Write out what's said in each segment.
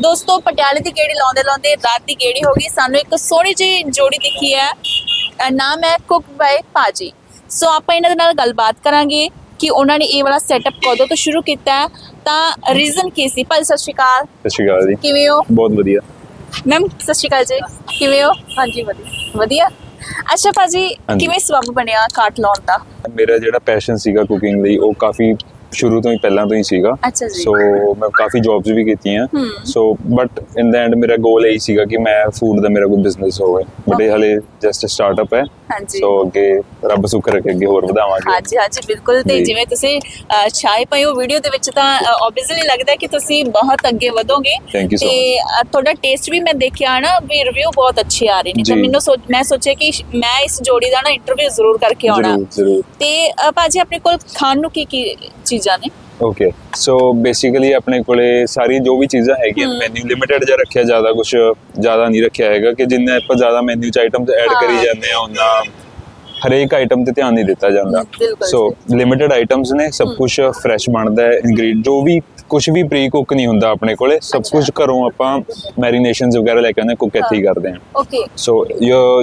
ਦੋਸਤੋ ਪਟਿਆਲੇ ਦੀ ਗੇੜੀ ਲਾਉਂਦੇ ਲਾਉਂਦੇ ਰਾਤ ਦੀ ਗੇੜੀ ਹੋ ਗਈ? ਸਾਨੂੰ ਇੱਕ ਸੋਹਣੀ ਜਿਹੀ ਜੋੜੀ ਦਿਖੀ ਹੈ। ਨਾਮ ਹੈ ਕੁਕ ਬਾਈ ਪਾਜੀ। ਸੋ ਆਪਾਂ ਇਹਨਾਂ ਦੇ ਨਾਲ ਗੱਲਬਾਤ ਕਰਾਂਗੇ ਕਿ ਉਹਨਾਂ ਨੇ ਇਹ ਵਾਲਾ ਸੈਟਅਪ ਕਦੋਂ ਤੋਂ ਸ਼ੁਰੂ ਕੀਤਾ ਹੈ। ਤਾਂ ਰੀਜ਼ਨ ਕੀ ਸੀ? ਭਾਜੀ ਸਤਿ ਸ਼੍ਰੀ ਅਕਾਲ। ਸਤਿ ਸ਼੍ਰੀ ਅਕਾਲ ਜੀ। ਕਿਵੇਂ ਹੋ? ਬਹੁਤ ਵਧੀਆ। ਮੈਮ ਸਤਿ ਸ਼੍ਰੀ ਅਕਾਲ ਜੀ। ਕਿਵੇਂ ਹੋ? ਹਾਂਜੀ ਵਧੀਆ। ਵਧੀਆ? ਅੱਛਾ ਭਾਜੀ। ਕਿਵੇਂ ਸਬਬ ਬਣਿਆ ਕਾਟ ਲਾਉਣ ਦਾ? ਮੇਰਾ ਜਿਹੜਾ ਪੈਸ਼ਨ ਸੀਗਾ ਕੁਕਿੰਗ ਲਈ ਉਹ ਕਾਫੀ ਸ਼ੁਰੂ ਤੋਂ ਹੀ ਪਹਿਲਾਂ ਤੋਂ ਹੀ ਸੀਗਾ। ਅੱਛਾ ਜੀ। ਸੋ ਮੈਂ ਕਾਫੀ ਜੌਬਸ ਵੀ ਕੀਤੀਆਂ। So but in the and ਮੇਰਾ ਗੋਲ ਇਹੀ ਸੀਗਾ ਕਿ ਮੈਂ ਫੂਡ ਦਾ ਮੇਰਾ ਕੋਈ ਬਿਜ਼ਨਸ ਹੋਵੇ। ਬਟ ਇਹ. ਹਲੇ ਜਸਟ ਸਟਾਰਟਅਪ ਹੈ। ਸੋ ਅੱਗੇ ਰੱਬ ਸੁੱਖ ਰੱਖੇ ਅੱਗੇ ਹੋਰ ਵਧਾਵਾਂਗੇ। ਹਾਂਜੀ ਹਾਂਜੀ ਬਿਲਕੁਲ। ਤੇ। ਜਿਵੇਂ ਤੁਸੀਂ ਛਾਏ ਪਏ ਹੋ ਵੀਡੀਓ ਦੇ ਵਿੱਚ ਤਾਂ ਆਬਵੀਅਸਲੀ ਲੱਗਦਾ ਕਿ ਤੁਸੀਂ ਬਹੁਤ ਅੱਗੇ ਵਧੋਗੇ। ਤੇ ਤੁਹਾਡਾ ਟੇਸਟ ਵੀ ਮੈਂ ਦੇਖਿਆ ਨਾ ਵੀ ਰਿਵਿਊ ਬਹੁਤ ਅੱਛੇ ਆ ਰਹੇ ਨੇ। ਤਾਂ। ਮੈਨੂੰ ਸੋਚ ਮੈਂ ਸੋਚਿਆ ਕਿ ਮੈਂ ਇਸ ਜੋੜੀ ਦਾ ਨਾ ਇੰਟਰਵਿਊ ਜ਼ਰੂਰ ਕਰਕੇ ਆਉਣਾ। ਤੇ ਭਾਜੀ ਆਪਣੇ ਕੋਲ ਖਾਣ ਨੂੰ ਕੀ ਕੀ ਚੀਜ਼ਾਂ ਨੇ ਓਕੇ ਸੋ ਬੇਸਿਕਲੀ ਆਪਣੇ ਕੋਲੇ ਸਾਰੀ ਜੋ ਵੀ ਚੀਜ਼ਾਂ ਹੈਗੀਆਂ। ਮੈਨੂ ਲਿਮਿਟਡ ਜਿਹਾ ਰੱਖਿਆ ਜ਼ਿਆਦਾ ਕੁਝ ਜ਼ਿਆਦਾ ਨਹੀਂ ਰੱਖਿਆ ਹੈਗਾ ਕਿ ਜਿੰਨੇ ਆਪਾਂ ਜ਼ਿਆਦਾ ਮੈਨੂ ਚ ਆਈਟਮਸ ਐਡ। ਕਰੀ ਜਾਂਦੇ ਆ ਉਹਨਾਂ ਹਰੇਕ ਆਈਟਮ ਤੇ ਧਿਆਨ ਨਹੀਂ ਦਿੱਤਾ ਜਾਂਦਾ ਸੋ ਲਿਮਿਟਡ ਆਈਟਮਸ ਨੇ ਸਭ ਕੁਝ ਫਰੈਸ਼ ਬਣਦਾ ਹੈ ਇਨਗਰੀਡ ਜੋ ਵੀ ਕੁਝ ਵੀ ਪ੍ਰੀ ਕੁਕ ਨਹੀਂ ਹੁੰਦਾ ਆਪਣੇ ਕੋਲੇ ਸਭ। ਕੁਝ ਘਰੋਂ ਆਪਾਂ ਮੈਰੀਨੇਸ਼ਨਸ ਵਗੈਰਾ ਲੈ ਕੇ ਆਉਂਦੇ ਕੁਕ ਇੱਥੇ ਹੀ ਕਰਦੇ ਹਾਂ। ਓਕੇ ਸੋ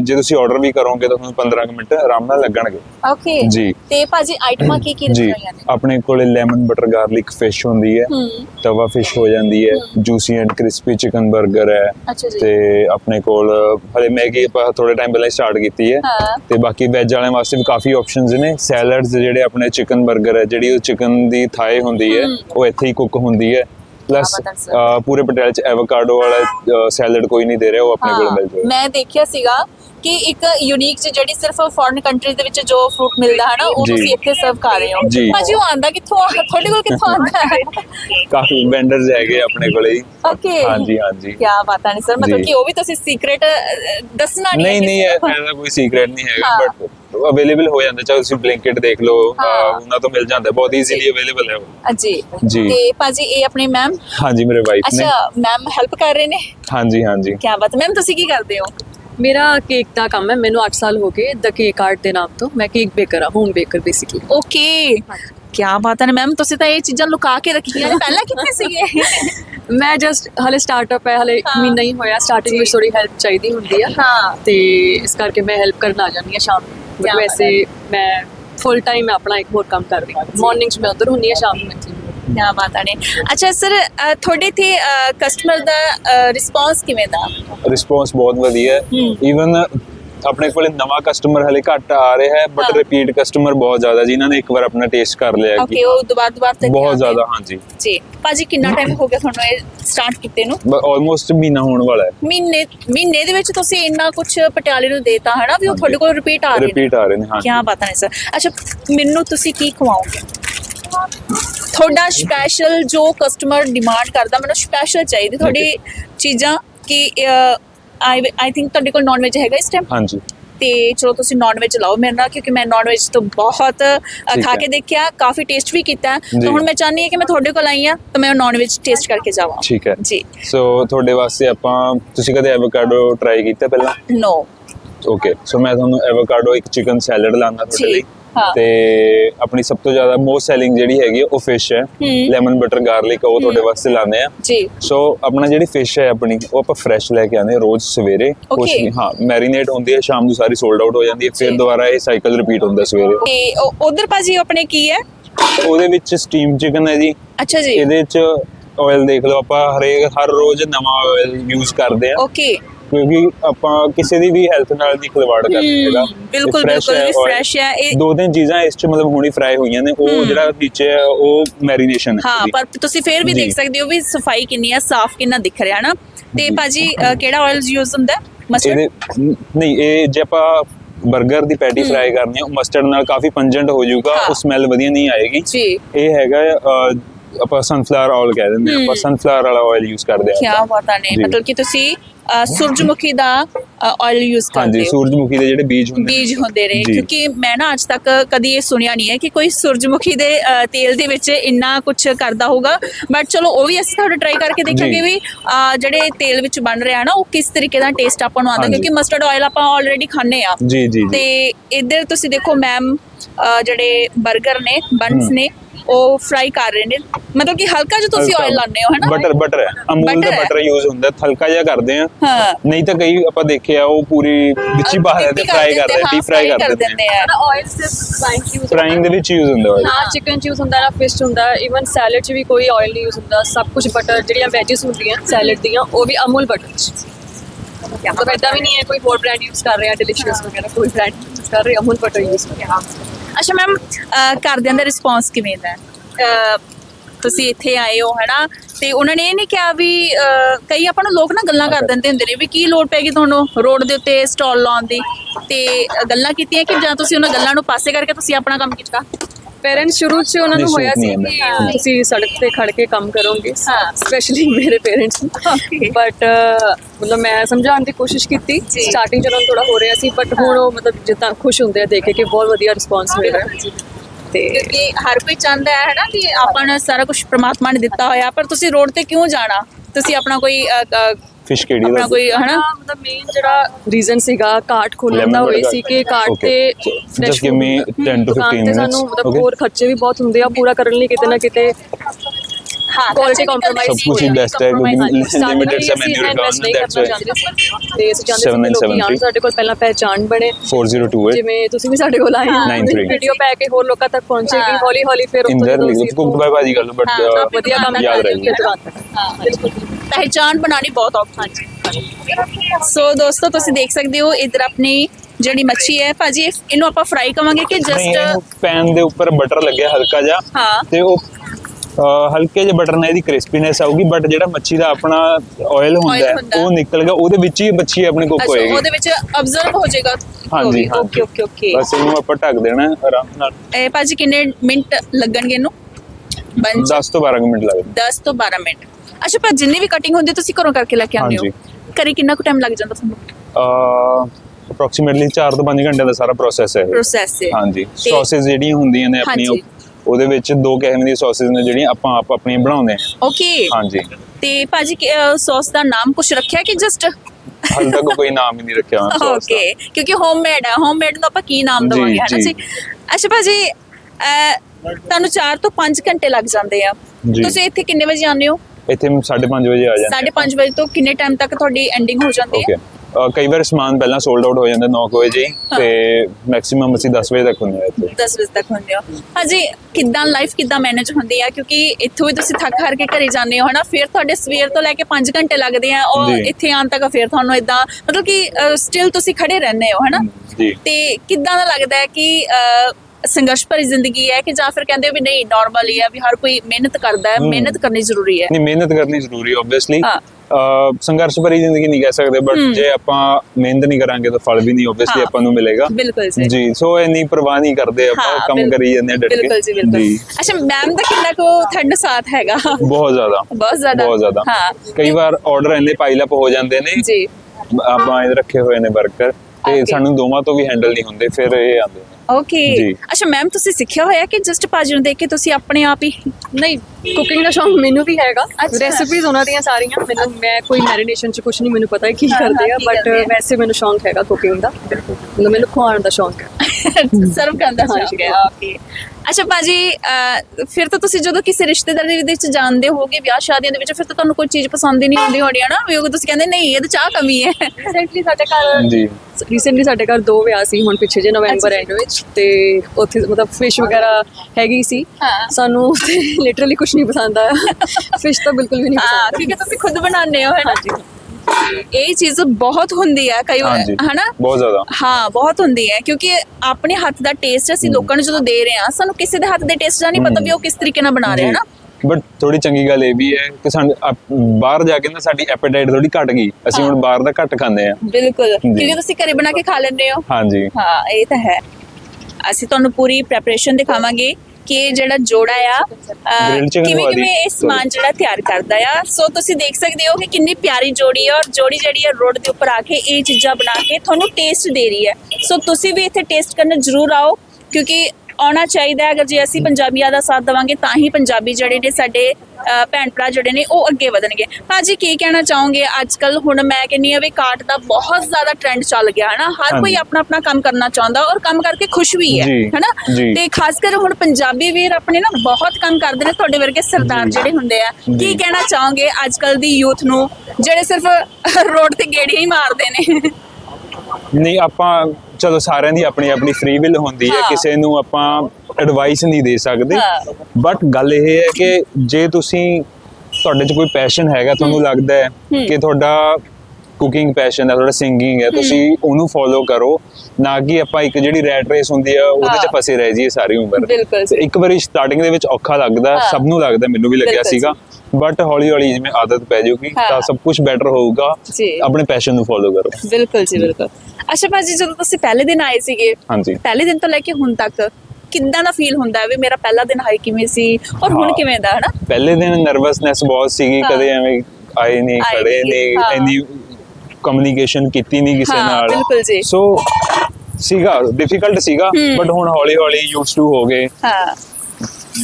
ਜੇ ਤੁਸੀਂ ਆਰਡਰ ਵੀ ਕਰੋਗੇ ਤਾਂ ਤੁਹਾਨੂੰ 15 ਕੁ ਮਿੰਟ ਆਰਾਮ ਨਾਲ ਲੱਗਣਗੇ। ਓਕੇ ਜੀ। ਤੇ ਭਾਜੀ ਆਈਟਮਾਂ ਕੀ ਕੀ ਰੱਖੀਆਂ ਨੇ? ਆਪਣੇ ਕੋਲੇ ਲੈਮਨ ਬਟਰ ਗਾਰਲਿਕ ਫਿਸ਼ ਹੁੰਦੀ ਹੈ। ਤਵਾ ਫਿਸ਼ ਹੋ ਜਾਂਦੀ ਹੈ। ਜੂਸੀ ਐਂਡ ਕ੍ਰਿਸਪੀ ਚਿਕਨ 버ਗਰ ਹੈ। ਤੇ ਆਪਣੇ ਕੋਲ ਹਲੇ ਮੈਗੀ ਆਪਾਂ ਥੋੜੇ ਟਾਈਮ ਪਹਿਲਾਂ ਸਟਾਰਟ ਕੀਤੀ ਹੈ। ਤੇ ਬਾਕੀ ਵੈਜ ਵਾਲਿਆਂ ਵਾਸਤੇ ਵੀ ਕਾਫੀ ਆਪਸ਼ਨਸ ਨੇ। ਸੈਲਡਸ ਜਿਹੜੇ ਆਪਣੇ ਚਿਕਨ 버ਗਰ ਹੈ ਜਿਹੜੀ ਉਹ ਚਿਕਨ ਦੀ ਥਾਏ ਹੁੰਦੀ ਹੈ। ਉਹ ਇੱਥੇ ਹੀ ਕੁੱਕ ਹੁੰਦੀ ਹੈ। ਪਲੱਸ। ਪੂਰੇ ਪਟਿਆਲੇ ਚ ਐਵੋਕਾਡੋ ਵਾਲਾ ਸੈਲਡ ਕੋਈ ਨਹੀਂ ਦੇ ਰਿਹਾ ਉਹ ਆਪਣੇ ਕੋਲ ਮਿਲ ਜਾਏਗਾ ਮੈਂ ਦੇਖਿਆ ਸੀਗਾ ਕਿ ਇੱਕ ਯੂਨੀਕ ਜਿਹੜੀ ਸਿਰਫ ਫੋਰਨ ਕੰਟਰੀਜ਼ ਦੇ ਵਿੱਚ ਜੋ ਫਰੂਟ ਮਿਲਦਾ ਹੈ ਨਾ ਉਹ ਜੀ। ਤੁਸੀਂ ਇੱਥੇ ਸਰਵ ਕਰ ਰਹੇ ਹੋ ਜੀ। ਭਾਜੀ ਉਹ ਆਂਦਾ ਕਿੱਥੋਂ ਆ? ਤੁਹਾਡੇ ਕੋਲ ਕਿੱਥੋਂ ਆਂਦਾ ਹੈ ਕਾਫੀ ਵੈਂਡਰਸ ਹੈਗੇ ਆਪਣੇ ਕੋਲੇ ਹੀ ਓਕੇ ਹਾਂਜੀ ਹਾਂਜੀ ਕੀ ਬਾਤਾਂ ਨੇ ਸਰ ਮਤਲਬ ਜੀ। ਕਿ ਉਹ ਵੀ ਤੁਸੀਂ ਸੀਕ੍ਰੀਟ ਦੱਸਣਾ ਨਹੀਂ ਨਹੀਂ ਹੈ ਨਹੀਂ ਕਿਸੇ ਨੂੰ। ਐਸਾ ਕੋਈ ਸੀਕ੍ਰੇਟ ਨਹੀਂ ਹੈਗਾ ਹਾਂ। ਬਟ ਅਵੇਲੇਬਲ ਹੋ ਜਾਂਦਾ ਚਾਹੇ ਤੁਸੀਂ ਬਲਿੰਕਿਟ ਦੇਖ ਲਓ ਅਹ, ਹਾਂ। ਉਹਨਾਂ ਤੋਂ ਮਿਲ ਜਾਂਦਾ ਬਹੁਤ ਈਜ਼ੀਲੀ ਅਵੇਲੇਬਲ ਹੈ ਉਹ ਜੀ ਜੀ। ਤੇ ਭਾਜੀ ਇਹ ਆਪਣੇ ਮੈਮ ਹਾਂਜੀ ਮੇਰੇ ਵਾਈਫ ਨੇ ਅੱਛਾ ਮੈਮ ਹੈਲਪ ਕਰ ਰਹੇ ਨੇ ਹਾਂਜੀ ਹਾਂਜੀ ਕੀ ਬਾਤ ਮੈਮ ਤੁਸੀਂ ਕੀ ਕਰਦੇ ਹੋ ਮੇਰਾ ਕੇਕ ਦਾ ਕੰਮ ਹੈ ਮੈਨੂੰ 8 ਸਾਲ ਹੋ ਗਏ ਦ ਕੇਕ ਆਰਟ ਦੇ ਨਾਮ ਤੋਂ। ਮੈਂ ਕੇਕ ਬੇਕਰ ਹਾਂ ਹੋਮ ਬੇਕਰ ਬੇਸਿਕਲੀ ਓਕੇ ਕੀ ਬਾਤ ਹੈ ਮੈਮ ਤੁਸੀਂ ਤਾਂ ਇਹ ਚੀਜ਼ਾਂ ਲੁਕਾ ਕੇ ਰੱਖੀਆਂ ਨੇ ਪਹਿਲਾਂ ਕਿੱਥੇ ਸੀਗੇ? ਮੈਂ ਜਸਟ ਹਲੇ ਸਟਾਰਟਅਪ ਹੈ ਹਲੇ। ਮਹੀਨਾ ਹੀ ਹੋਇਆ ਸਟਾਰਟਿੰਗ ਵਿੱਚ ਥੋੜੀ ਹੈਲਪ ਚਾਹੀਦੀ ਹੁੰਦੀ ਆ। ਹਾਂ। ਤੇ ਇਸ ਕਰਕੇ ਮੈਂ ਹੈਲਪ ਕਰਨ ਆ ਜਾਂਦੀ ਹਾਂ ਸ਼ਾਮ ਨੂੰ। ਵੈਸੇ ਮੈਂ ਫੁੱਲ ਟਾਈਮ ਆਪਣਾ ਇੱਕ ਹੋਰ ਕੰਮ ਕਰ ਰਹੀ ਹਾਂ। ਮਾਰਨਿੰਗ 'ਚ ਮੈਂ ਉਧਰ ਹੁੰਦੀ ਹਾਂ ਸ਼ਾਮ ਨੂੰ। ਕਿਆ ਬਾਤਾਂ ਨੇ। ਅੱਛਾ ਸਰ ਤੁਹਾਡੇ ਤੇ ਕਸਟਮਰ ਦਾ ਰਿਸਪੌਂਸ ਕਿਵੇਂ ਦਾ? ਰਿਸਪੌਂਸ ਬਹੁਤ ਵਧੀਆ ਹੈ। ਹੂੰ। ਈਵਨ ਆਪਣੇ ਕੋਲੇ ਨਵਾਂ ਕਸਟਮਰ ਹਲੇ ਘੱਟ ਆ ਰਿਹਾ ਹੈ ਬਟ ਹਾਂ। ਰਿਪੀਟ ਕਸਟਮਰ ਬਹੁਤ ਜ਼ਿਆਦਾ ਜਿਨ੍ਹਾਂ ਨੇ ਇੱਕ ਵਾਰ ਆਪਣਾ ਟੇਸਟ ਕਰ ਲਿਆ ਓਕੇ ਉਹ ਦੁਬਾਰਾ ਦੁਬਾਰਾ ਤੱਕ ਬਹੁਤ ਜ਼ਿਆਦਾ ਹਾਂਜੀ। ਜੀ। ਭਾਜੀ ਕਿੰਨਾ ਟਾਈਮ ਹੋ ਗਿਆ ਤੁਹਾਨੂੰ ਇਹ ਸਟਾਰਟ ਕੀਤੇ ਨੂੰ? ਆਲਮੋਸਟ ਮਹੀਨਾ ਹੋਣ ਵਾਲਾ ਹੈ। ਮਹੀਨੇ ਮਹੀਨੇ ਦੇ ਵਿੱਚ ਤੁਸੀਂ ਇੰਨਾ ਕੁਝ ਪਟਿਆਲੇ ਨੂੰ ਦੇਤਾ ਹੈ ਨਾ ਵੀ ਉਹ। ਤੁਹਾਡੇ ਕੋਲ ਰਿਪੀਟ ਆ ਰਹੇ ਨੇ। ਰਿਪੀਟ ਆ ਰਹੇ ਨੇ ਹਾਂਜੀ। ਕੀ ਬਾਤਾਂ ਨੇ ਸਰ ਅੱਛਾ ਮੈਨੂੰ ਤੁਸੀਂ ਕੀ ਖਵਾਓਗੇ? ਤੁਹਾਡਾ ਸਪੈਸ਼ਲ ਜੋ ਕਸਟਮਰ ਡਿਮਾਂਡ ਕਰਦਾ ਮੈਨੂੰ ਸਪੈਸ਼ਲ ਚਾਹੀਦੀ ਤੁਹਾਡੀ ਚੀਜ਼ਾਂ ਕਿ ਆਈ ਆਈ ਥਿੰਕ ਤੁਹਾਡੇ ਕੋਲ ਨਾਨ ਵੈਜ ਹੈਗਾ ਇਸ ਟਾਈਮ ਹਾਂਜੀ। ਤੇ ਚਲੋ ਤੁਸੀਂ ਨਾਨ ਵੈਜ ਲਾਓ ਮੇਰੇ ਨਾਲ ਕਿਉਂਕਿ ਮੈਂ ਨਾਨ ਵੈਜ ਤੋਂ ਬਹੁਤ ਖਾ। ਕੇ ਦੇਖਿਆ ਕਾਫੀ ਟੇਸਟ ਵੀ ਕੀਤਾ। ਤਾਂ ਹੁਣ ਮੈਂ ਚਾਹੁੰਦੀ ਹਾਂ ਕਿ ਮੈਂ ਤੁਹਾਡੇ ਕੋਲ ਆਈ ਹਾਂ ਤਾਂ ਮੈਂ ਨਾਨ ਵੈਜ ਟੇਸਟ ਕਰਕੇ ਜਾਵਾਂ। ਠੀਕ ਹੈ। ਜੀ। ਸੋ ਤੁਹਾਡੇ ਵਾਸਤੇ ਆਪਾਂ ਤੁਸੀਂ ਕਦੇ ਐਵੋਕਾਡੋ ਟਰਾਈ ਕੀਤਾ ਪਹਿਲਾਂ? ਨੋ ਓਕੇ ਸੋ ਮੈਂ ਤੁਹਾਨੂੰ ਐਵੋਕਾਡੋ ਇੱਕ ਚਿਕਨ ਸੈਲਡ ਲਾਣਾ ਤੁਹਾਡੇ ਲਈ। ਤੇ ਆਪਣੀ ਸਭ ਤੋਂ ਜ਼ਿਆਦਾ ਮੋਸਟ ਸੈਲਿੰਗ ਜਿਹੜੀ ਹੈਗੀ ਉਹ ਫਿਸ਼ ਹੈ। ਲੈਮਨ ਬਟਰ ਗਾਰਲਿਕ ਉਹ ਤੁਹਾਡੇ ਵਾਸਤੇ ਲਾਉਂਦੇ ਆ। ਜੀ। ਸੋ ਆਪਣਾ ਜਿਹੜੀ ਫਿਸ਼ ਹੈ ਆਪਣੀ ਉਹ ਆਪਾਂ ਫਰੈਸ਼ ਲੈ ਕੇ ਆਉਂਦੇ ਹਾਂ ਰੋਜ਼ ਸਵੇਰੇ। ਕੁਛ Okay. ਨਹੀਂ ਹਾਂ ਮੈਰੀਨੇਟ ਹੁੰਦੀ ਹੈ ਸ਼ਾਮ ਨੂੰ ਸਾਰੀ ਸੋਲਡ ਆਊਟ ਹੋ ਜਾਂਦੀ ਹੈ ਫਿਰ। ਦੁਬਾਰਾ ਇਹ ਸਾਈਕਲ ਰਿਪੀਟ ਹੁੰਦਾ ਸਵੇਰੇ। ਤੇ ਉਧਰ ਭਾਜੀ ਆਪਣੇ ਕੀ ਹੈ? ਉਹਦੇ ਵਿੱਚ ਸਟੀਮ ਚਿਕਨ ਹੈ ਜੀ। ਅੱਛਾ ਜੀ। ਇਹਦੇ ਚ ਆਇਲ ਦੇਖ ਲਓ ਆਪਾਂ ਹਰੇਕ ਹਰ ਰੋਜ਼ ਨਵਾਂ ਆਇਲ ਯੂਜ਼ ਕਰਦੇ ਆ। ਓਕੇ ਕਿਉਂਕਿ ਆਪਾਂ ਕਿਸੇ ਦੀ ਵੀ ਹੈਲਥ ਨਾਲ ਨਹੀਂ ਖਿਲਵਾੜ ਕਰਨੀ ਹੈਗਾ ਬਿਲਕੁਲ ਬਿਲਕੁਲ ਵੀ ਫਰੈਸ਼ ਹੈ ਇਹ ਦੋ ਤਿੰਨ ਚੀਜ਼ਾਂ ਇਸ ਚ ਮਤਲਬ ਹੁਣੀ ਫਰਾਈ ਹੋਈਆਂ ਨੇ ਉਹ ਜਿਹੜਾ ਨੀਚੇ ਹੈ ਉਹ ਮੈਰੀਨੇਸ਼ਨ ਹੈ। ਹਾਂ। ਪਰ ਤੁਸੀਂ ਫੇਰ ਵੀ। ਦੇਖ ਸਕਦੇ ਹੋ ਵੀ ਸਫ਼ਾਈ ਕਿੰਨੀ ਹੈ ਸਾਫ਼ ਕਿੰਨਾ ਦਿਖ ਰਿਹਾ ਨਾ ਤੇ ਭਾਜੀ ਕਿਹੜਾ ਆਇਲ ਯੂਜ਼ ਹੁੰਦਾ? ਮਸਟਰਡ ਨਹੀਂ ਇਹ ਜੇ ਆਪਾਂ 버ਗਰ ਦੀ ਪੈਟੀ ਫਰਾਈ ਕਰਨੀ ਹੈ ਉਹ ਮਸਟਰਡ ਨਾਲ ਕਾਫੀ ਪੰਜੈਂਟ ਹੋ ਜਾਊਗਾ ਹਾਂ। ਉਹ ਸਮੈਲ ਵਧੀਆ ਨਹੀਂ ਆਏਗੀ। ਜੀ। ਇਹ ਹੈਗਾ ਆਪਾਂ ਸਨਫਲਾਵਰ ਆਇਲ ਕਹਿ ਦਿੰਦੇ ਹਾਂ ਆਪਾਂ ਸਨਫਲਾਵਰ ਵਾਲਾ ਆਇਲ ਯੂਜ਼ ਕਰਦੇ ਕੀ ਹਾਂ ਬਾਤਾਂ ਨੇ ਜੀ। ਮਤਲਬ ਕਿ ਤੁਸੀਂ ਸੂਰਜਮੁਖੀ ਦਾ ਆਇਲ ਯੂਜ਼ ਹਾਂਜੀ ਕਰਦੇ ਹੋ। ਸੂਰਜਮੁਖੀ ਦੇ ਜਿਹੜੇ ਬੀਜ ਹੁੰਦੇ ਬੀਜ ਹੁੰਦੇ ਨੇ। ਕਿਉਂਕਿ ਮੈਂ ਨਾ ਅੱਜ ਤੱਕ ਕਦੀ ਇਹ ਸੁਣਿਆ ਨਹੀਂ ਹੈ ਕਿ ਕੋਈ ਸੂਰਜਮੁਖੀ ਦੇ ਤੇਲ ਦੇ ਵਿੱਚ ਇੰਨਾ ਕੁਝ ਕਰਦਾ ਹੋਊਗਾ। ਬਟ ਚਲੋ ਉਹ ਵੀ ਅਸੀਂ ਤੁਹਾਡਾ ਟਰਾਈ ਕਰਕੇ ਦੇਖਾਂਗੇ। ਵੀ ਜਿਹੜੇ ਤੇਲ ਵਿੱਚ ਬਣ ਰਿਹਾ ਨਾ ਉਹ ਕਿਸ ਤਰੀਕੇ ਦਾ ਟੇਸਟ ਆਪਾਂ ਨੂੰ ਆਉਂਦਾ। ਹਾਂਜੀ। ਕਿਉਂਕਿ ਮਸਟਰਡ ਆਇਲ ਆਪਾਂ ਆਲਰੇਡੀ ਖਾਂਦੇ ਆ ਜੀ ਜੀ ਜੀ। ਤੇ ਇੱਧਰ ਤੁਸੀਂ ਦੇਖੋ ਮੈਮ ਜਿਹੜੇ 버ਗਰ ਨੇ ਬੰਸ ਨੇ ਉਹ ਫਰਾਈ ਕਰ ਰਹੇ ਨੇ। ਮਤਲਬ ਕਿ ਹਲਕਾ ਜਿਹਾ ਤੁਸੀਂ ਆਇਲ ਲਾਉਂਦੇ ਹੋ ਹੈਨਾ? ਬਟਰ ਬਟਰ ਹੈ। ਅਮੂਲ ਦਾ ਹੈ। ਬਟਰ ਯੂਜ਼ ਹੁੰਦਾ ਹਲਕਾ ਜਿਹਾ ਕਰਦੇ ਆ ਹਾਂ। ਨਹੀਂ ਤਾਂ ਕਈ ਆਪਾਂ ਦੇਖਿਆ ਉਹ ਪੂਰੀ ਵਿੱਚ ਹੀ ਪਾ ਦਿੰਦੇ ਫਰਾਈ ਕਰਦੇ ਡੀਪ ਫਰਾਈ ਕਰ ਦਿੰਦੇ ਆ। ਆਇਲ ਸਿਰਫ ਫਰਾਈਂਗ ਯੂਜ਼ ਫਰਾਈਂਗ ਦੇ ਵਿੱਚ ਯੂਜ਼ ਹੁੰਦਾ। ਨਾ ਚਿਕਨ ਚ ਯੂਜ਼ ਹੁੰਦਾ ਨਾ ਫਿਸ਼ ਹੁੰਦਾ ਇਵਨ ਸੈਲਡ ਚ ਵੀ ਕੋਈ ਆਇਲ ਨਹੀਂ ਯੂਜ਼ ਹੁੰਦਾ। ਸਭ ਕੁਝ ਬਟਰ ਜਿਹੜੀਆਂ ਵੈਜਿਸ ਹੁੰਦੀਆਂ ਸੈਲਡ ਦੀਆਂ ਉਹ ਵੀ ਅਮੂਲ ਬਟਰ ਚ। ਮਤਲਬ ਏਦਾਂ ਵੀ ਨਹੀਂ ਹੈ ਕੋਈ ਹੋਰ ਬ੍ਰਾਂਡ ਯੂਜ਼ ਕਰ ਰਿਹਾ ਡਿਲੀਸ਼ੀਅਸ ਵਗੈਰਾ ਕੋਈ ਬ੍ਰਾਂਡ ਯੂਜ਼ ਕਰ ਰਿਹਾ ਅਮੂਲ ਬਟਰ ਯੂਜ਼ ਕਰ ਰਿਹਾ। ਅੱਛਾ ਮੈਮ ਘਰਦਿਆਂ ਦਾ ਰਿਸਪੌਂਸ ਕਿਵੇਂ ਦਾ? ਹੈ ਤੁਸੀਂ ਇੱਥੇ ਆਏ ਹੋ ਹੈਨਾ? ਤੇ ਉਹਨਾਂ ਨੇ ਇਹ ਨਹੀਂ ਕਿਹਾ ਵੀ ਅਹ, ਕਈ ਆਪਾਂ ਨੂੰ ਲੋਕ ਨਾ ਗੱਲਾਂ ਕਰ ਦਿੰਦੇ ਹੁੰਦੇ ਨੇ ਵੀ ਕੀ ਲੋੜ ਪੈਗੀ ਤੁਹਾਨੂੰ ਰੋਡ ਦੇ ਉੱਤੇ ਸਟਾਲ ਲਾਉਣ ਦੀ? ਤੇ ਅਹ, ਗੱਲਾਂ ਕੀਤੀਆਂ ਕਿ ਜਾਂ ਤੁਸੀਂ ਉਹਨਾਂ ਗੱਲਾਂ ਨੂੰ ਪਾਸੇ ਕਰਕੇ ਤੁਸੀਂ ਆਪਣਾ ਕੰਮ ਕੀਤਾ? ਪੇਰੈਂਟਸ ਸ਼ੁਰੂ ਚ ਉਹਨਾਂ ਨੂੰ ਹੋਇਆ ਸੀ ਕਿ ਤੁਸੀਂ ਸੜਕ ਤੇ ਖੜ ਕੇ ਕੰਮ ਕਰੋਗੇ ਹਾਂ। ਸਪੈਸ਼ਲੀ ਮੇਰੇ ਪੇਰੈਂਟਸ Okay. ਬਟ ਮਤਲਬ ਮੈਂ ਸਮਝਾਉਣ ਦੀ ਕੋਸ਼ਿਸ਼ ਕੀਤੀ। ਸਟਾਰਟਿੰਗ ਜਦੋਂ ਥੋੜਾ ਹੋ ਰਿਹਾ ਸੀ ਬਟ ਹੁਣ ਉਹ ਮਤਲਬ ਜਿੱਦਾਂ ਖੁਸ਼ ਹੁੰਦੇ ਆ ਦੇਖ ਕੇ ਕਿ ਬਹੁਤ ਵਧੀਆ ਰਿਸਪੌਂਸ ਮਿਲ ਰਿਹਾ। ਤੇ ਕਿਉਂਕਿ ਹਰ ਕੋਈ ਚਾਹੁੰਦਾ ਹੈ ਹੈਨਾ ਕਿ ਆਪਾਂ ਨੂੰ ਸਾਰਾ ਕੁਝ ਪ੍ਰਮਾਤਮਾ ਨੇ ਦਿੱਤਾ ਹੋਇਆ ਪਰ ਤੁਸੀਂ ਰੋਡ ਤੇ ਕਿਉਂ ਜਾਣਾ? ਤੁਸੀਂ ਆਪਣਾ ਕੋਈ ਫਿਸ਼ ਕਿਹੜੀ ਆਪਣਾ ਦਾ ਕੋਈ ਹਨਾ ਮਤਲਬ ਮੇਨ ਜਿਹੜਾ ਰੀਜ਼ਨ ਸੀਗਾ ਕਾਰਟ ਖੋਲਣ ਦਾ ਹੋਈ। ਸੀ ਕਿ ਕਾਰਟ. ਤੇ give me food- 10 to ਦੁਕਾਨ 15 ਤੇ minutes. ਸਾਨੂੰ ਮਤਲਬ. ਹੋਰ ਖਰਚੇ ਵੀ ਬਹੁਤ ਹੁੰਦੇ ਆ ਪੂਰਾ ਕਰਨ ਲਈ ਕਿਤੇ ਨਾ ਕਿਤੇ ਸਭ ਕੁਝ ਬੈਸਟ ਹੈ ਕਿਉਂਕਿ limited some and your that's way ਤੇ ਅਸੀਂ ਚਾਹੁੰਦੇ ਹਾਂ ਲੋਕੀ ਸਾਡੇ ਕੋਲ ਪਹਿਲਾਂ ਪਹਿਚਾਨ ਬਣੇ। 4028 ਜਿਵੇਂ ਤੁਸੀਂ ਵੀ ਸਾਡੇ ਕੋਲ ਆਏ ਹਾਂ ਵੀਡੀਓ ਪੈ ਕੇ ਹੋਰ ਲੋਕਾਂ ਤੱਕ ਪਹੁੰਚੇਗੀ ਹੌਲੀ ਹੌਲੀ ਫਿਰ ਇੰਦਰ ਲਿਖਤ ਕੁਕਡ ਬਾਈ ਬਾਜੀ ਗੱਲ ਬਟ ਵਧੀਆ ਕੰਮ ਯਾਦ ਰਹੇਗੀ ਹਾਂ। ਪਹਿਚਾਨ ਬਣਾਣੀ ਬਹੁਤ ਔਖਾ ਹੈ। ਸੋ ਦੋਸਤੋ ਤੁਸੀਂ ਦੇਖ ਸਕਦੇ ਹੋ ਇਧਰ ਆਪਣੀ ਜਿਹੜੀ ਮੱਛੀ ਹੈ ਭਾਜੀ ਇਹਨੂੰ ਆਪਾਂ ਫਰਾਈ ਕਰਾਂਗੇ ਕਿ ਜਸਟ ਪੈਨ ਦੇ ਉੱਪਰ ਬਟਰ ਲੱਗਿਆ ਹਲਕਾ ਜਿਹਾ ਤੇ ਉਹ ਹਲਕੇ ਜਿਹੇ ਬਟਰ ਨਾਲ ਇਹਦੀ ਕ੍ਰਿਸਪੀਨੈਸ ਆਊਗੀ ਬਟ ਜਿਹੜਾ ਮੱਛੀ ਦਾ ਆਪਣਾ ਆਇਲ ਹੁੰਦਾ ਹੈ, ਹੁੰਦਾ। ਉਹ ਨਿਕਲ ਗਿਆ ਉਹਦੇ ਵਿੱਚ ਹੀ ਮੱਛੀ ਆਪਣੀ ਕੁੱਕ ਅੱਛਾ ਹੋਏਗੀ। ਉਹਦੇ ਵਿੱਚ ਅਬਜ਼ਰਵ ਹੋ ਜਾਏਗਾ ਹਾਂਜੀ, ਹਾਂਜੀ। ਓਕੇ ਓਕੇ ਓਕੇ ਬਸ ਇਹਨੂੰ ਆਪਾਂ ਢੱਕ ਦੇਣਾ ਹੈ ਆਰਾਮ ਨਾਲ। ਇਹ ਭਾਜੀ ਕਿੰਨੇ ਮਿੰਟ ਲੱਗਣਗੇ ਇਹਨੂੰ? ਬਣ 10 ਤੋਂ 12 ਕੁ ਮਿੰਟ ਲੱਗਦੇ 10 ਤੋਂ 12 ਮਿੰਟ। ਅੱਛਾ ਪਰ ਜਿੰਨੀ ਵੀ ਕਟਿੰਗ ਹੁੰਦੀ ਤੁਸੀਂ ਘਰੋਂ ਕਰਕੇ ਲੈ ਕੇ ਆਉਂਦੇ ਹੋ। ਘਰੇ ਕਿੰਨਾ ਕੁ ਟਾਈਮ ਲੱਗ ਜਾਂਦਾ ਤੁਹਾਨੂੰ? ਅ ਅਪਰੋਕਸੀਮੇਟਲੀ 4 ਤੋਂ 5 ਘੰਟੇ ਦਾ ਸਾਰਾ ਪ੍ਰੋਸੈਸ ਹੈ ਇਹ। ਪ੍ਰੋਸੈਸ ਹੈ। ਹਾਂਜੀ। ਤੇ- ਸੌਸਸ ਜਿਹੜੀਆਂ ਹੁੰਦੀਆਂ ਨੇ ਆਪਣੀਆਂ ਹਾਂਜੀ। ਉਹਦੇ ਵਿੱਚ ਦੋ ਕਿਸਮ ਦੀਆਂ ਸੌਸਸ ਨੇ ਜਿਹੜੀਆਂ ਆਪਾਂ ਆਪ ਆਪਣੀਆਂ ਬਣਾਉਂਦੇ ਹਾਂ। ਓਕੇ ਹਾਂਜੀ। ਤੇ ਭਾਜੀ ਸੌਸ ਦਾ ਨਾਮ ਕੁਝ ਰੱਖਿਆ ਕਿ ਜਸਟ ਹਾਲੇ ਤੱਕ ਕੋਈ ਨਾਮ ਹੀ ਨਹੀਂ ਰੱਖਿਆ sauce ਦਾ। ਓਕੇ ਕਿਉਂਕਿ ਹੋਮਮੇਡ ਹੈ ਹੋਮਮੇਡ ਨੂੰ ਆਪਾਂ ਕੀ ਨਾਮ ਦਵਾਂਗੇ ਹੈ ਨਾ ਜੀ। ਅੱਛਾ ਭਾਜੀ ਤੁਹਾਨੂੰ 4 ਤੋਂ 5 ਘੰਟੇ ਲੱਗ ਜਾਂਦੇ ਆ। ਤੁਸੀਂ ਇੱਥੇ ਕਿੰਨੇ ਵਜੇ ਆਉਂਦੇ ਹੋ? ਇੱਥੇ 5:30 ਵਜੇ ਆ ਜਾਂਦੇ 5:30 ਵਜੇ ਤੋਂ ਕਿੰਨੇ ਟਾਈਮ ਤੱਕ ਤੁਹਾਡੀ ਐਂਡਿੰਗ ਹੋ ਜਾਂਦੀ ਹੈ? ਕਈ ਵਾਰ ਸਮਾਨ ਪਹਿਲਾਂ ਸੋਲਡ ਆਊਟ ਹੋ ਜਾਂਦਾ 9 ਵਜੇ ਹੀ ਹਾਂ। ਤੇ ਮੈਕਸਿਮਮ ਅਸੀਂ 10 ਵਜੇ ਤੱਕ ਹੁੰਦੇ ਆ ਇੱਥੇ। 10 ਵਜੇ ਤੱਕ ਹੁੰਦੇ ਹੋ। ਹਾਂਜੀ ਕਿੱਦਾਂ ਲਾਈਫ ਕਿੱਦਾਂ ਮੈਨੇਜ ਹੁੰਦੀ ਆ? ਕਿਉਂਕਿ ਇੱਥੋਂ ਵੀ ਤੁਸੀਂ ਥੱਕ ਹਾਰ ਕੇ ਘਰੇ ਜਾਂਦੇ ਹੋ ਹਨਾ? ਫਿਰ ਤੁਹਾਡੇ ਸਵੇਰ ਤੋਂ ਲੈ ਕੇ 5 ਘੰਟੇ ਲੱਗਦੇ ਆ ਔਰ ਜੀ। ਇੱਥੇ ਆਉਣ ਤੱਕ ਫਿਰ ਤੁਹਾਨੂੰ ਇਦਾਂ ਮਤਲਬ ਕਿ ਸਟਿਲ ਤੁਸੀਂ ਖੜੇ ਰਹਿੰਦੇ ਹੋ ਹਨਾ? ਜੀ। ਤੇ ਕਿੱਦਾਂ ਦਾ ਲੱਗਦਾ ਹੈ ਕਿ ਅਹ, ਸੰਘਰਸ਼ ਭਰੀ ਜ਼ਿੰਦਗੀ ਹੈ ਕਿ ਜਾਂ ਫਿਰ ਕਹਿੰਦੇ ਹੋ ਵੀ ਨਹੀਂ ਨਾਰਮਲ ਹੀ ਹੈ ਵੀ ਹਰ ਕੋਈ ਮਿਹਨਤ ਕਰਦਾ ਹੈ। ਮਿਹਨਤ ਕਰਨੀ ਜ਼ਰੂਰੀ ਹੈ। ਨਹੀਂ ਮਿਹਨਤ ਕਰਨੀ ਜ਼ਰੂਰੀ ਹੈ ਆਬਵੀਅਸਲੀ ਹਾਂ। ਸੰਘਰਸ਼ ਭਰੀ ਜ਼ਿੰਦਗੀ ਨਹੀਂ ਕਹਿ ਸਕਦੇ ਬਟ। ਜੇ ਆਪਾਂ ਮਿਹਨਤ ਨਹੀਂ ਕਰਾਂਗੇ ਤਾਂ ਫਲ ਵੀ ਨਹੀਂ ਆਬਵੀਅਸਲੀ। ਆਪਾਂ ਨੂੰ ਮਿਲੇਗਾ। ਬਿਲਕੁਲ ਜੀ। ਜੀ ਸੋ ਇੰਨੀ ਪਰਵਾਹ ਨਹੀਂ ਕਰਦੇ ਆਪਾਂ ਕੰਮ। ਕਰੀ ਜਾਂਦੇ ਡਟ ਕੇ। ਬਿਲਕੁਲ ਜੀ ਬਿਲਕੁਲ। ਅੱਛਾ ਮੈਮ ਦਾ ਕਿੰਨਾ ਕੋ ਠੰਡ ਸਾਥ ਹੈਗਾ? ਬਹੁਤ ਜ਼ਿਆਦਾ। ਬਹੁਤ ਜ਼ਿਆਦਾ। ਬਹੁਤ ਜ਼ਿਆਦਾ। ਹਾਂ। ਕਈ ਵਾਰ ਆਰਡਰ ਇੰਨੇ ਪਾਈਲ ਅਪ ਹੋ ਜਾਂਦੇ ਨੇ। ਜੀ। ਆਪਾਂ ਇਹ ਰੱਖੇ ਹੋਏ ਨੇ ਵਰਕਰ ਤੇ. ਸਾਨੂੰ ਦੋਵਾਂ ਤੋਂ ਵੀ ਹੈਂਡਲ ਨਹੀਂ ਹੁੰਦੇ ਫਿਰ ਇਹ ਆਉਂਦੇ ਨੇ। ਓਕੇ ਜੀ। ਅੱਛਾ ਮੈਮ ਤੁਸੀਂ ਸਿੱਖਿਆ ਹੋਇਆ ਕਿ ਜਸਟ ਭਾਜੀ ਨੂੰ ਦੇਖ ਕੇ ਤੁਸੀਂ ਆਪਣੇ ਆਪ ਹੀ ਨਹੀਂ ਕੁਕਿੰਗ ਦਾ ਸ਼ੌਂਕ ਮੈਨੂੰ ਵੀ ਹੈਗਾ ਅੱਛਾ। ਰੈਸਿਪੀਜ਼ ਉਹਨਾਂ ਦੀਆਂ ਸਾਰੀਆਂ ਮੈਨੂੰ ਮੈਂ ਕੋਈ ਮੈਰੀਨੇਸ਼ਨ ਚ ਕੁਝ ਨਹੀਂ ਮੈਨੂੰ ਪਤਾ ਕੀ ਹਾਂ, ਕਰਦੇ ਆ ਕੀ ਬਟ ਕਰਦੇ ਆ। ਵੈਸੇ ਮੈਨੂੰ ਸ਼ੌਂਕ ਹੈਗਾ ਕੁਕਿੰਗ ਦਾ ਮੈਨੂੰ ਖਵਾਉਣ ਦਾ ਸ਼ੌਂਕ ਹੈ ਸਰਵ ਕਰਨ ਦਾ ਹਾਂਜੀ। ਸ਼ੌਕ ਹੈ ਓਕੇ ਅੱਛਾ ਭਾਜੀ ਅਹ, ਫਿਰ ਤਾਂ ਤੁਸੀਂ ਜਦੋਂ ਕਿਸੇ ਰਿਸ਼ਤੇਦਾਰੀ ਦੇ ਵਿੱਚ ਜਾਂਦੇ ਹੋਗੇ ਵਿਆਹ ਸ਼ਾਦੀਆਂ ਦੇ ਵਿੱਚ ਫਿਰ ਤਾਂ ਤੁਹਾਨੂੰ ਕੋਈ ਚੀਜ਼ ਪਸੰਦ ਹੀ ਨਹੀਂ ਹੁੰਦੀ ਹੋਣੀ ਹੈ ਨਾ ਵੀ ਉਹ ਤੁਸੀਂ ਕਹਿੰਦੇ ਨਹੀਂ ਇਹ ਤਾਂ ਚਾਹ ਕਮੀ ਹੈ। ਰੀਸੈਂਟਲੀ ਸਾਡੇ ਘਰ ਜੀ ਰੀਸੈਂਟਲੀ ਸਾਡੇ ਘਰ ਦੋ ਵਿਆਹ ਸੀ ਹੁਣ ਪਿੱਛੇ ਜੇ ਨਵੰਬਰ ਅੱਛਾ। ਐਂਡ ਵਿੱਚ ਤੇ ਉੱਥੇ ਮਤਲਬ ਫਿਸ਼ ਵਗੈਰਾ ਹੈਗੀ ਸੀ। ਹਾਂ। ਸਾਨੂੰ ਲਿਟਰਲੀ ਕੁਝ ਨਹੀਂ ਪਸੰਦ ਆਇਆ। ਫਿਸ਼ ਤਾਂ ਬਿਲਕੁਲ ਵੀ ਨਹੀਂ ਹਾਂ ਪਸੰਦ ਕਿਉਂਕਿ ਤੁਸੀਂ ਖੁਦ ਬਣਾਉਂਦੇ ਹੋ ਹੈ ਨਾ ਹਾਂਜੀ। ਇਹ ਚੀਜ਼ ਬਹੁਤ ਹੁੰਦੀ ਹੈ ਕਈ ਵਾਰ ਹਾਂਜੀ ਹਨਾ? ਬਹੁਤ ਜ਼ਿਆਦਾ। ਹਾਂ ਬਹੁਤ ਹੁੰਦੀ ਹੈ ਕਿਉਂਕਿ ਆਪਣੇ ਹੱਥ ਦਾ ਟੇਸਟ ਅਸੀਂ ਲੋਕਾਂ ਨੂੰ ਜਦੋਂ ਦੇ ਰਹੇ ਹਾਂ ਸਾਨੂੰ ਕਿਸੇ ਦੇ ਹੱਥ ਦੇ ਟੇਸਟ ਦਾ ਨਹੀਂ ਪਤਾ ਵੀ ਉਹ ਕਿਸ ਤਰੀਕੇ ਨਾਲ ਬਣਾ ਰਿਹਾ ਹੈ ਨਾ ਬਟ ਥੋੜੀ ਚੰਗੀ ਗੱਲ ਇਹ ਵੀ ਹੈ ਕਿ ਸਾਨੂੰ ਆਪ- ਬਾਹਰ ਜਾ ਕੇ ਨਾ ਸਾਡੀ ਐਪੇਟਾਈਟ ਥੋੜੀ ਘਟ ਗਈ। ਅਸੀਂ ਹੁਣ ਬਾਹਰ ਦਾ ਘੱਟ ਖਾਂਦੇ ਆ ਬਿਲਕੁਲ ਕਿਉਂਕਿ ਤੁਸੀਂ ਘਰੇ ਬਣਾ ਕੇ ਖਾ ਲੈਂਦੇ ਹੋ। ਹਾਂਜੀ। ਹਾਂ ਇਹ ਤਾਂ ਹੈ। ਅਸੀਂ ਤੁਹਾਨੂੰ ਪੂਰੀ ਪ੍ਰੈਪਰੇਸ਼ਨ ਦਿਖਾਵਾਂਗੇ। ਕਿ ਜਿਹੜਾ ਜੋੜਾ ਆ ਕਿਵੇਂ। ਕਿਵੇਂ ਇਹ ਸਮਾਨ ਜਿਹੜਾ ਤਿਆਰ ਕਰਦਾ ਆ ਸੋ ਤੁਸੀਂ ਦੇਖ ਸਕਦੇ ਹੋ ਕਿ ਕਿੰਨੀ ਪਿਆਰੀ ਜੋੜੀ ਹੈ ਔਰ ਜੋੜੀ ਜਿਹੜੀ ਹੈ ਰੋਡ ਦੇ ਉੱਪਰ ਆ ਕੇ ਇਹ ਚੀਜ਼ਾਂ ਬਣਾ ਕੇ ਤੁਹਾਨੂੰ ਟੇਸਟ ਦੇ ਰਹੀ ਹੈ ਸੋ ਤੁਸੀਂ ਵੀ ਇੱਥੇ ਟੇਸਟ ਕਰਨ ਜ਼ਰੂਰ ਆਓ ਕਿਉਂਕਿ ਆਉਣਾ ਚਾਹੀਦਾ ਹੈ ਅਗਰ ਜੇ ਅਸੀਂ ਪੰਜਾਬੀਆਂ ਦਾ ਸਾਥ ਦੇਵਾਂਗੇ ਤਾਂ ਹੀ ਪੰਜਾਬੀ ਜਿਹੜੇ ਨੇ ਸਾਡੇ ਭੈਣ ਭਰਾ ਜਿਹੜੇ ਨੇ ਉਹ ਅੱਗੇ ਵਧਣਗੇ ਭਾਜੀ ਕੀ ਕਹਿਣਾ ਚਾਹੋਗੇ ਅੱਜ ਕੱਲ ਹੁਣ ਮੈਂ ਕਹਿੰਨੀ ਆ ਵੀ ਕਾਟ ਦਾ ਬਹੁਤ ਜ਼ਿਆਦਾ ਟ੍ਰੈਂਡ ਚੱਲ ਗਿਆ ਹੈ ਨਾ ਹਰ ਕੋਈ। ਆਪਣਾ ਆਪਣਾ ਕੰਮ ਕਰਨਾ ਚਾਹੁੰਦਾ ਔਰ ਕੰਮ ਕਰਕੇ ਖੁਸ਼ ਵੀ ਹੈ ਜੀ, ਹੈ ਨਾ ਜੀ। ਤੇ ਖਾਸ ਕਰ ਹੁਣ ਪੰਜਾਬੀ ਵੀਰ ਆਪਣੇ ਨਾ ਬਹੁਤ ਕੰਮ ਕਰਦੇ ਨੇ ਤੁਹਾਡੇ ਵਰਗੇ ਸਰਦਾਰ। ਜਿਹੜੇ ਹੁੰਦੇ ਆ ਕੀ। ਕਹਿਣਾ ਚਾਹੋਗੇ ਅੱਜ ਕੱਲ ਦੀ ਯੂਥ ਨੂੰ ਜਿਹੜੇ ਸਿਰਫ ਰੋਡ ਤੇ ਗੇੜੀਆਂ ਹੀ ਮਾਰਦੇ ਨੇ ਨਹੀਂ ਆਪਾਂ ਚਲੋ ਸਾਰਿਆਂ ਦੀ ਆਪਣੀ ਆਪਣੀ ਫ੍ਰੀ ਵਿਲ ਹੁੰਦੀ ਹੈ। ਕਿਸੇ ਨੂੰ ਆਪਾਂ ਐਡਵਾਈਸ ਨਹੀਂ ਦੇ ਸਕਦੇ। ਬਟ ਗੱਲ ਇਹ ਹੈ ਕਿ ਜੇ ਤੁਸੀਂ ਤੁਹਾਡੇ 'ਚ ਕੋਈ ਪੈਸ਼ਨ ਹੈਗਾ ਤੁਹਾਨੂੰ ਲੱਗਦਾ ਹੈ ਕਿ ਤੁਹਾਡਾ ਕੁਕਿੰਗ ਪੈਸ਼ਨ ਹੈ ਤੁਹਾਡਾ ਸਿੰਗਿੰਗ ਹੈ ਤੁਸੀਂ ਉਹਨੂੰ ਫੋਲੋ ਕਰੋ ਨਾ ਕਿ ਆਪਾਂ ਇੱਕ ਜਿਹੜੀ ਰੈਟ ਰੇਸ ਹੁੰਦੀ ਆ ਉਹਦੇ 'ਚ। ਫਸੇ ਰਹਿ ਜਾਈਏ ਸਾਰੀ ਉਮਰ ਇੱਕ ਵਾਰੀ ਸਟਾਰਟਿੰਗ ਦੇ ਵਿੱਚ ਔਖਾ ਲੱਗਦਾ। ਸਭ ਨੂੰ ਲੱਗਦਾ ਮੈਨੂੰ ਵੀ ਲੱਗਿਆ ਸੀਗਾ ਬਟ ਹੌਲੀ ਹੌਲੀ ਜਿਵੇਂ ਆਦਤ ਪੈ ਜਾਊਗੀ। ਤਾਂ ਸਭ ਕੁਝ ਬੈਟਰ ਹੋਊਗਾ। ਆਪਣੇ ਪੈਸ਼ਨ ਨੂੰ ਫੋਲੋ ਕਰੋ ਬਿਲਕੁਲ ਜੀ ਬਿਲਕੁਲ ਅੱਛਾ ਭਾਜੀ ਜਦੋਂ ਤੁਸੀਂ ਪਹਿਲੇ ਦਿਨ ਆਏ ਸੀਗੇ ਹਾਂਜੀ ਪਹਿਲੇ ਦਿਨ ਤੋਂ ਲੈ ਕੇ ਹੁਣ ਤੱਕ ਕਿੱਦਾਂ ਦਾ ਫੀਲ ਹੁੰਦਾ ਹੈ ਵੀ ਮੇਰਾ ਪਹਿਲਾ ਦਿਨ ਹਾਈ ਕਿਵੇਂ ਸੀ ਔਰ ਹੁਣ। ਕਿਵੇਂ ਦਾ ਹੈ ਨਾ ਪਹਿਲੇ ਦਿਨ ਨਰਵਸਨੈਸ ਬਹੁਤ ਸੀਗੀ। ਕਦੇ ਐਵੇਂ ਆਏ ਨਹੀਂ ਖੜੇ ਹਾਂ। ਇੰਨੀ ਕਮਿਊਨੀਕੇਸ਼ਨ ਕੀਤੀ ਨਹੀਂ ਕਿਸੇ ਨਾਲ ਬਿਲਕੁਲ ਜੀ। ਸੋ ਸੀਗਾ ਡਿਫਿਕਲਟ ਸੀਗਾ ਬਟ ਹੁਣ ਹੌਲੀ ਹੌਲੀ ਯੂਜ਼ਡ ਟੂ ਹੋ ਗਏ ਹਾਂ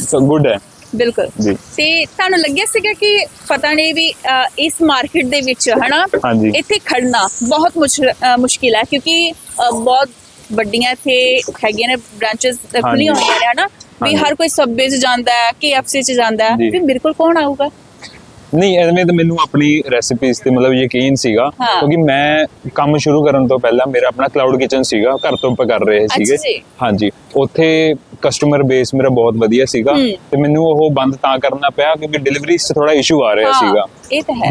ਸੋ ਗੁੱਡ ਹੈ ਬਿਲਕੁਲ ਤੇ ਤੁਹਾਨੂੰ ਲੱਗਿਆ ਸੀਗਾ ਕਿ ਪਤਾ ਨਹੀਂ ਵੀ ਇਸ ਮਾਰਕੀਟ ਦੇ ਵਿੱਚ ਹਨਾ ਹਾਂਜੀ। ਇੱਥੇ ਖੜਨਾ ਬਹੁਤ ਮੁਸ਼- ਮੁਸ਼ਕਿਲ ਹੈ ਕਿਉਂਕਿ ਬਹੁਤ ਵੱਡੀਆਂ ਇੱਥੇ ਹੈਗੀਆਂ ਨੇ ਬ੍ਰਾਂਚਸ ਖੁੱਲੀਆਂ ਹਾਂਜੀ। ਹੋਈਆਂ ਨੇ ਹਨਾ ਵੀ ਹਾਂਜੀ। ਹਰ ਕੋਈ ਸਬਵੇ 'ਚ ਜਾਂਦਾ ਹੈ KFC 'ਚ ਜਾਂਦਾ ਹੈ ਜੀ। ਵੀ ਮੇਰੇ ਕੋਲ ਕੌਣ ਆਊਗਾ ਨਹੀਂ ਐਵੇਂ ਤਾਂ ਮੈਨੂੰ ਆਪਣੀ ਰੈਸਿਪੀਜ਼ ਤੇ ਮਤਲਬ ਯਕੀਨ ਸੀਗਾ ਹਾਂ। ਕਿਉਂਕਿ ਮੈਂ ਕੰਮ ਸ਼ੁਰੂ ਕਰਨ ਤੋਂ ਪਹਿਲਾਂ ਮੇਰਾ ਆਪਣਾ ਕਲਾਊਡ ਕਿਚਨ ਸੀਗਾ ਘਰ ਤੋਂ ਆਪਾਂ ਕਰ ਰਹੇ ਅੱਛਾ ਸੀਗੇ ਜੀ। ਹਾਂਜੀ ਉੱਥੇ ਕਸਟਮਰ ਬੇਸ ਮੇਰਾ ਬਹੁਤ ਵਧੀਆ ਸੀਗਾ ਹੂੰ। ਤੇ ਮੈਨੂੰ ਉਹ ਬੰਦ ਤਾਂ ਕਰਨਾ ਪਿਆ ਕਿਉਂਕਿ ਡਿਲੀਵਰੀ 'ਚ ਥੋੜਾ ਇਸ਼ੂ ਆ ਰਿਹਾ ਸੀਗਾ ਇਹ ਤਾਂ ਹੈ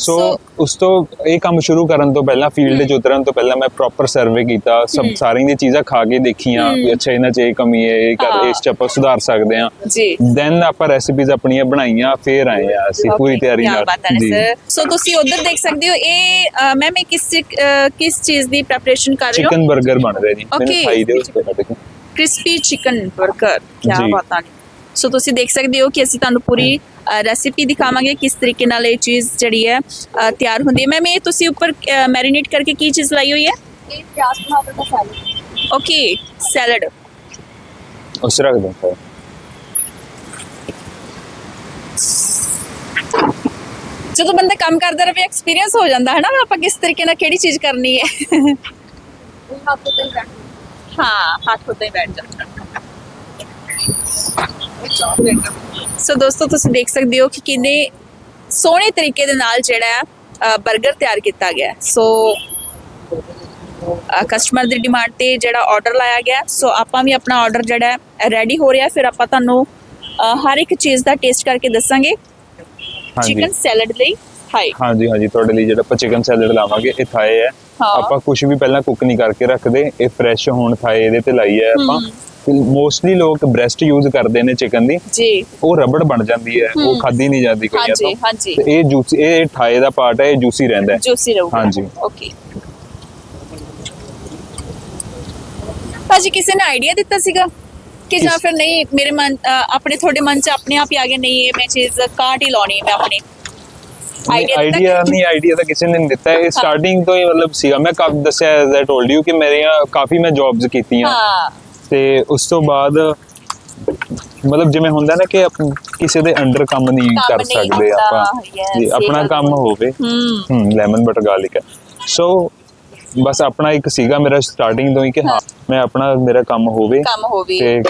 ਸੋ ਉਸ ਤੋਂ ਇਹ ਕੰਮ ਸ਼ੁਰੂ ਕਰਨ ਤੋਂ ਪਹਿਲਾਂ ਫੀਲਡ 'ਚ ਉਤਰਨ ਤੋਂ ਪਹਿਲਾਂ ਮੈਂ ਪ੍ਰੋਪਰ ਸਰਵੇ ਕੀਤਾ ਸਭ ਸਾਰੀਆਂ ਦੀਆਂ ਚੀਜ਼ਾਂ ਖਾ ਕੇ ਦੇਖੀਆਂ ਵੀ ਅੱਛਾ ਇਹਨਾਂ 'ਚ ਇਹ ਕਮੀ ਹੈ ਇਹ ਕਰ। ਇਸ 'ਚ ਆਪਾਂ ਸੁਧਾਰ ਸਕਦੇ ਹਾਂ। ਜੀ। ਦੈਨ ਆਪਾਂ ਰੈਸਿਪੀਜ਼ ਆਪਣੀਆਂ ਬਣਾਈਆਂ ਫੇਰ ਆਏ ਆ ਅਸੀਂ ਪੂਰੀ ਤਿਆਰੀ ਨਾਲ। ਸਰ ਸੋ ਤੁਸੀਂ ਉਧਰ ਦੇਖ ਸਕਦੇ ਹੋ ਇਹ ਮੈਮ ਇਹ ਕਿਸ ਕਿਸ ਚੀਜ਼ ਦੀ ਪ੍ਰੈਪਰੇਸ਼ਨ ਕਰ ਰਹੇ ਹੋ? ਚਿਕਨ 버ਗਰ ਬਣ ਰਿਹਾ ਜੀ। ਮੈਨੂੰ. ਖਾਈ ਦਿਓ ਉਸ ਤੋਂ ਬਾਅਦ। ਕ੍ਰਿਸਪੀ ਚਿਕਨ 버ਗਰ ਕੀ ਜੀ। ਬਾਤਾਂ ਨੇ ਸੋ ਤੁਸੀਂ ਦੇਖ ਸਕਦੇ ਹੋ ਕਿ ਅਸੀਂ ਤੁਹਾਨੂੰ ਪੂਰੀ ਰੈਸਿਪੀ ਦਿਖਾਵਾਂਗੇ ਕਿਸ ਤਰੀਕੇ ਨਾਲ ਇਹ ਚੀਜ਼ ਜਿਹੜੀ ਹੈ ਤਿਆਰ ਹੁੰਦੀ ਹੈ। ਮੈਮ ਇਹ ਤੁਸੀਂ ਉੱਪਰ ਮੈਰੀਨੇਟ ਕਰਕੇ ਕੀ ਚੀਜ਼ ਲਾਈ ਹੋਈ ਹੈ? ਇਹ ਪਿਆਜ਼ ਟਮਾਟਰ ਦਾ ਸੈਲਡ ਓਕੇ ਸੈਲਡ ਉਸ ਰੱਖ ਦੋ। ਜਦੋਂ ਬੰਦਾ ਕੰਮ ਕਰਦਾ ਰਹੇ ਐਕਸਪੀਰੀਅੰਸ ਹੋ ਜਾਂਦਾ ਹੈ ਨਾ ਆਪਾਂ ਕਿਸ ਤਰੀਕੇ ਨਾਲ ਕਿਹੜੀ ਚੀਜ਼ ਕਰਨੀ ਹੈ? ਹੱਥ ਤੇ ਬੈਠ ਹਾਂ ਹੱਥ ਉੱਤੇ ਹੀ ਬੈਠ ਜਾਂਦਾ। ਸੋ ਦੋਸਤੋ ਤੁਸੀਂ ਦੇਖ ਸਕਦੇ ਹੋ ਕਿ ਕਿੰਨੇ ਸੋਹਣੇ ਤਰੀਕੇ ਦੇ ਨਾਲ ਜਿਹੜਾ ਹੈ 버ਗਰ ਤਿਆਰ ਕੀਤਾ ਗਿਆ। ਸੋ ਕਸਟਮਰ ਦੀ ਡਿਮਾਂਡ ਤੇ ਜਿਹੜਾ ਆਰਡਰ ਲਾਇਆ ਗਿਆ। ਸੋ ਆਪਾਂ ਵੀ ਆਪਣਾ ਆਰਡਰ ਜਿਹੜਾ ਰੈਡੀ ਹੋ ਰਿਹਾ ਫਿਰ ਆਪਾਂ ਤੁਹਾਨੂੰ ਹਰ ਇੱਕ ਚੀਜ਼ ਦਾ ਟੇਸਟ ਕਰਕੇ ਦੱਸਾਂਗੇ। ਚਿਕਨ ਸੈਲਡ ਲਈ। ਹਾਈ ਹਾਂਜੀ ਹਾਂਜੀ। ਤੁਹਾਡੇ ਲਈ ਜਿਹੜਾ ਆਪਾਂ ਚਿਕਨ ਸੈਲਡ ਲਾਵਾਂਗੇ ਇਹ ਥਾਏ ਹਾਂ। ਆਪਾਂ ਕੁਝ ਵੀ ਪਹਿਲਾਂ ਕੁੱਕ ਨਹੀਂ ਕਰਕੇ ਰੱਖਦੇ। ਇਹ ਫਰੈਸ਼ ਹੁਣ ਥਾਏ ਇਹਦੇ ਤੇ ਲਾਈ ਹੈ ਆਪਾਂ। ਮੋਸਟਲੀ ਲੋਕ ਬ੍ਰੈਸਟ ਯੂਜ਼ ਕਰਦੇ ਨੇ ਚਿਕਨ ਦੀ। ਜੀ। ਉਹ ਰਬੜ ਬਣ ਜਾਂਦੀ ਹੈ ਉਹ ਖਾਦੀ ਨਹੀਂ ਜਾਂਦੀ ਕਈਆਂ ਹਾਂਜੀ ਹਾਂਜੀ। ਤੇ ਇਹ ਜੂਸੀ ਇਹ ਥਾਏ ਦਾ ਪਾਰਟ ਹੈ ਇਹ ਜੂਸੀ ਰਹਿੰਦਾ ਹੈ। ਜੂਸੀ ਰਹੂਗਾ। ਹਾਂਜੀ। ਓਕੇ ਭਾਜੀ ਕਿਸੇ ਨੇ ਆਈਡੀਆ ਦਿੱਤਾ ਸੀਗਾ? ਕਿ ਜਾਂ ਫਿਰ ਨਹੀਂ ਮੇਰੇ ਮਨ ਅ, ਆਪਣੇ ਤੁਹਾਡੇ ਮਨ 'ਚ ਆਪਣੇ ਆਪ ਹੀ ਆ ਗਿਆ ਨਹੀਂ ਇਹ ਮੈਂ ਚੀਜ਼ ਕਾਟ ਹੀ ਲਾਉਣੀ ਹੈ ਮੈਂ ਆਪਣੀ। Idea ਦਿੱਤਾ ਆਈਡੀਆ ਕਿ- ਨਹੀਂ ਆਈਡੀਆ ਤਾਂ ਕਿਸੇ ਨੇ ਨਹੀਂ ਦਿੱਤਾ। ਇਹ ਸਟਾਰਟਿੰਗ ਤੋਂ ਹੀ ਮਤਲਬ ਸੀਗਾ। ਮੈਂ ਕਾਫੀ ਦੱਸਿਆ ਐਜ਼ ਆਈ ਟੋਲਡ ਯੂ ਕਿ ਮੇਰੀਆਂ ਕਾਫੀ ਮੈਂ ਜੌਬਸ ਕੀਤੀਆਂ। ਹਾਂ। ਤੇ ਉਸ ਤੋਂ ਬਾਅਦ ਮਤਲਬ ਜਿਵੇਂ ਹੁੰਦਾ ਨਾ ਕਿ ਆਪ- ਕਿਸੇ ਦੇ ਅੰਡਰ ਕੰਮ ਨਹੀਂ ਕੰਮ ਕਰ ਨਹੀਂ ਸਕਦੇ ਹੁੰਦਾ, ਆਪਾਂ। yes, ਜੀ ਇਹ ਆਪਣਾ ਗੱਲ ਕੰਮ ਹੋਵੇ। ਹੂੰ। ਹਮ ਲੈਮਨ ਬਟਰ ਗਾਰਲਿਕ ਹੈ। ਸੋ ਬਸ ਆਪਣਾ ਇੱਕ ਸੀਗਾ ਮੇਰਾ ਸਟਾਰਟਿੰਗ ਤੋਂ ਹੀ ਕਿ ਹਾਂ ਮੈਂ ਆਪਣਾ ਮੇਰਾ ਕੰਮ ਹੋਵੇ ਕੰਮ ਹੋਵੇ। ਤੇ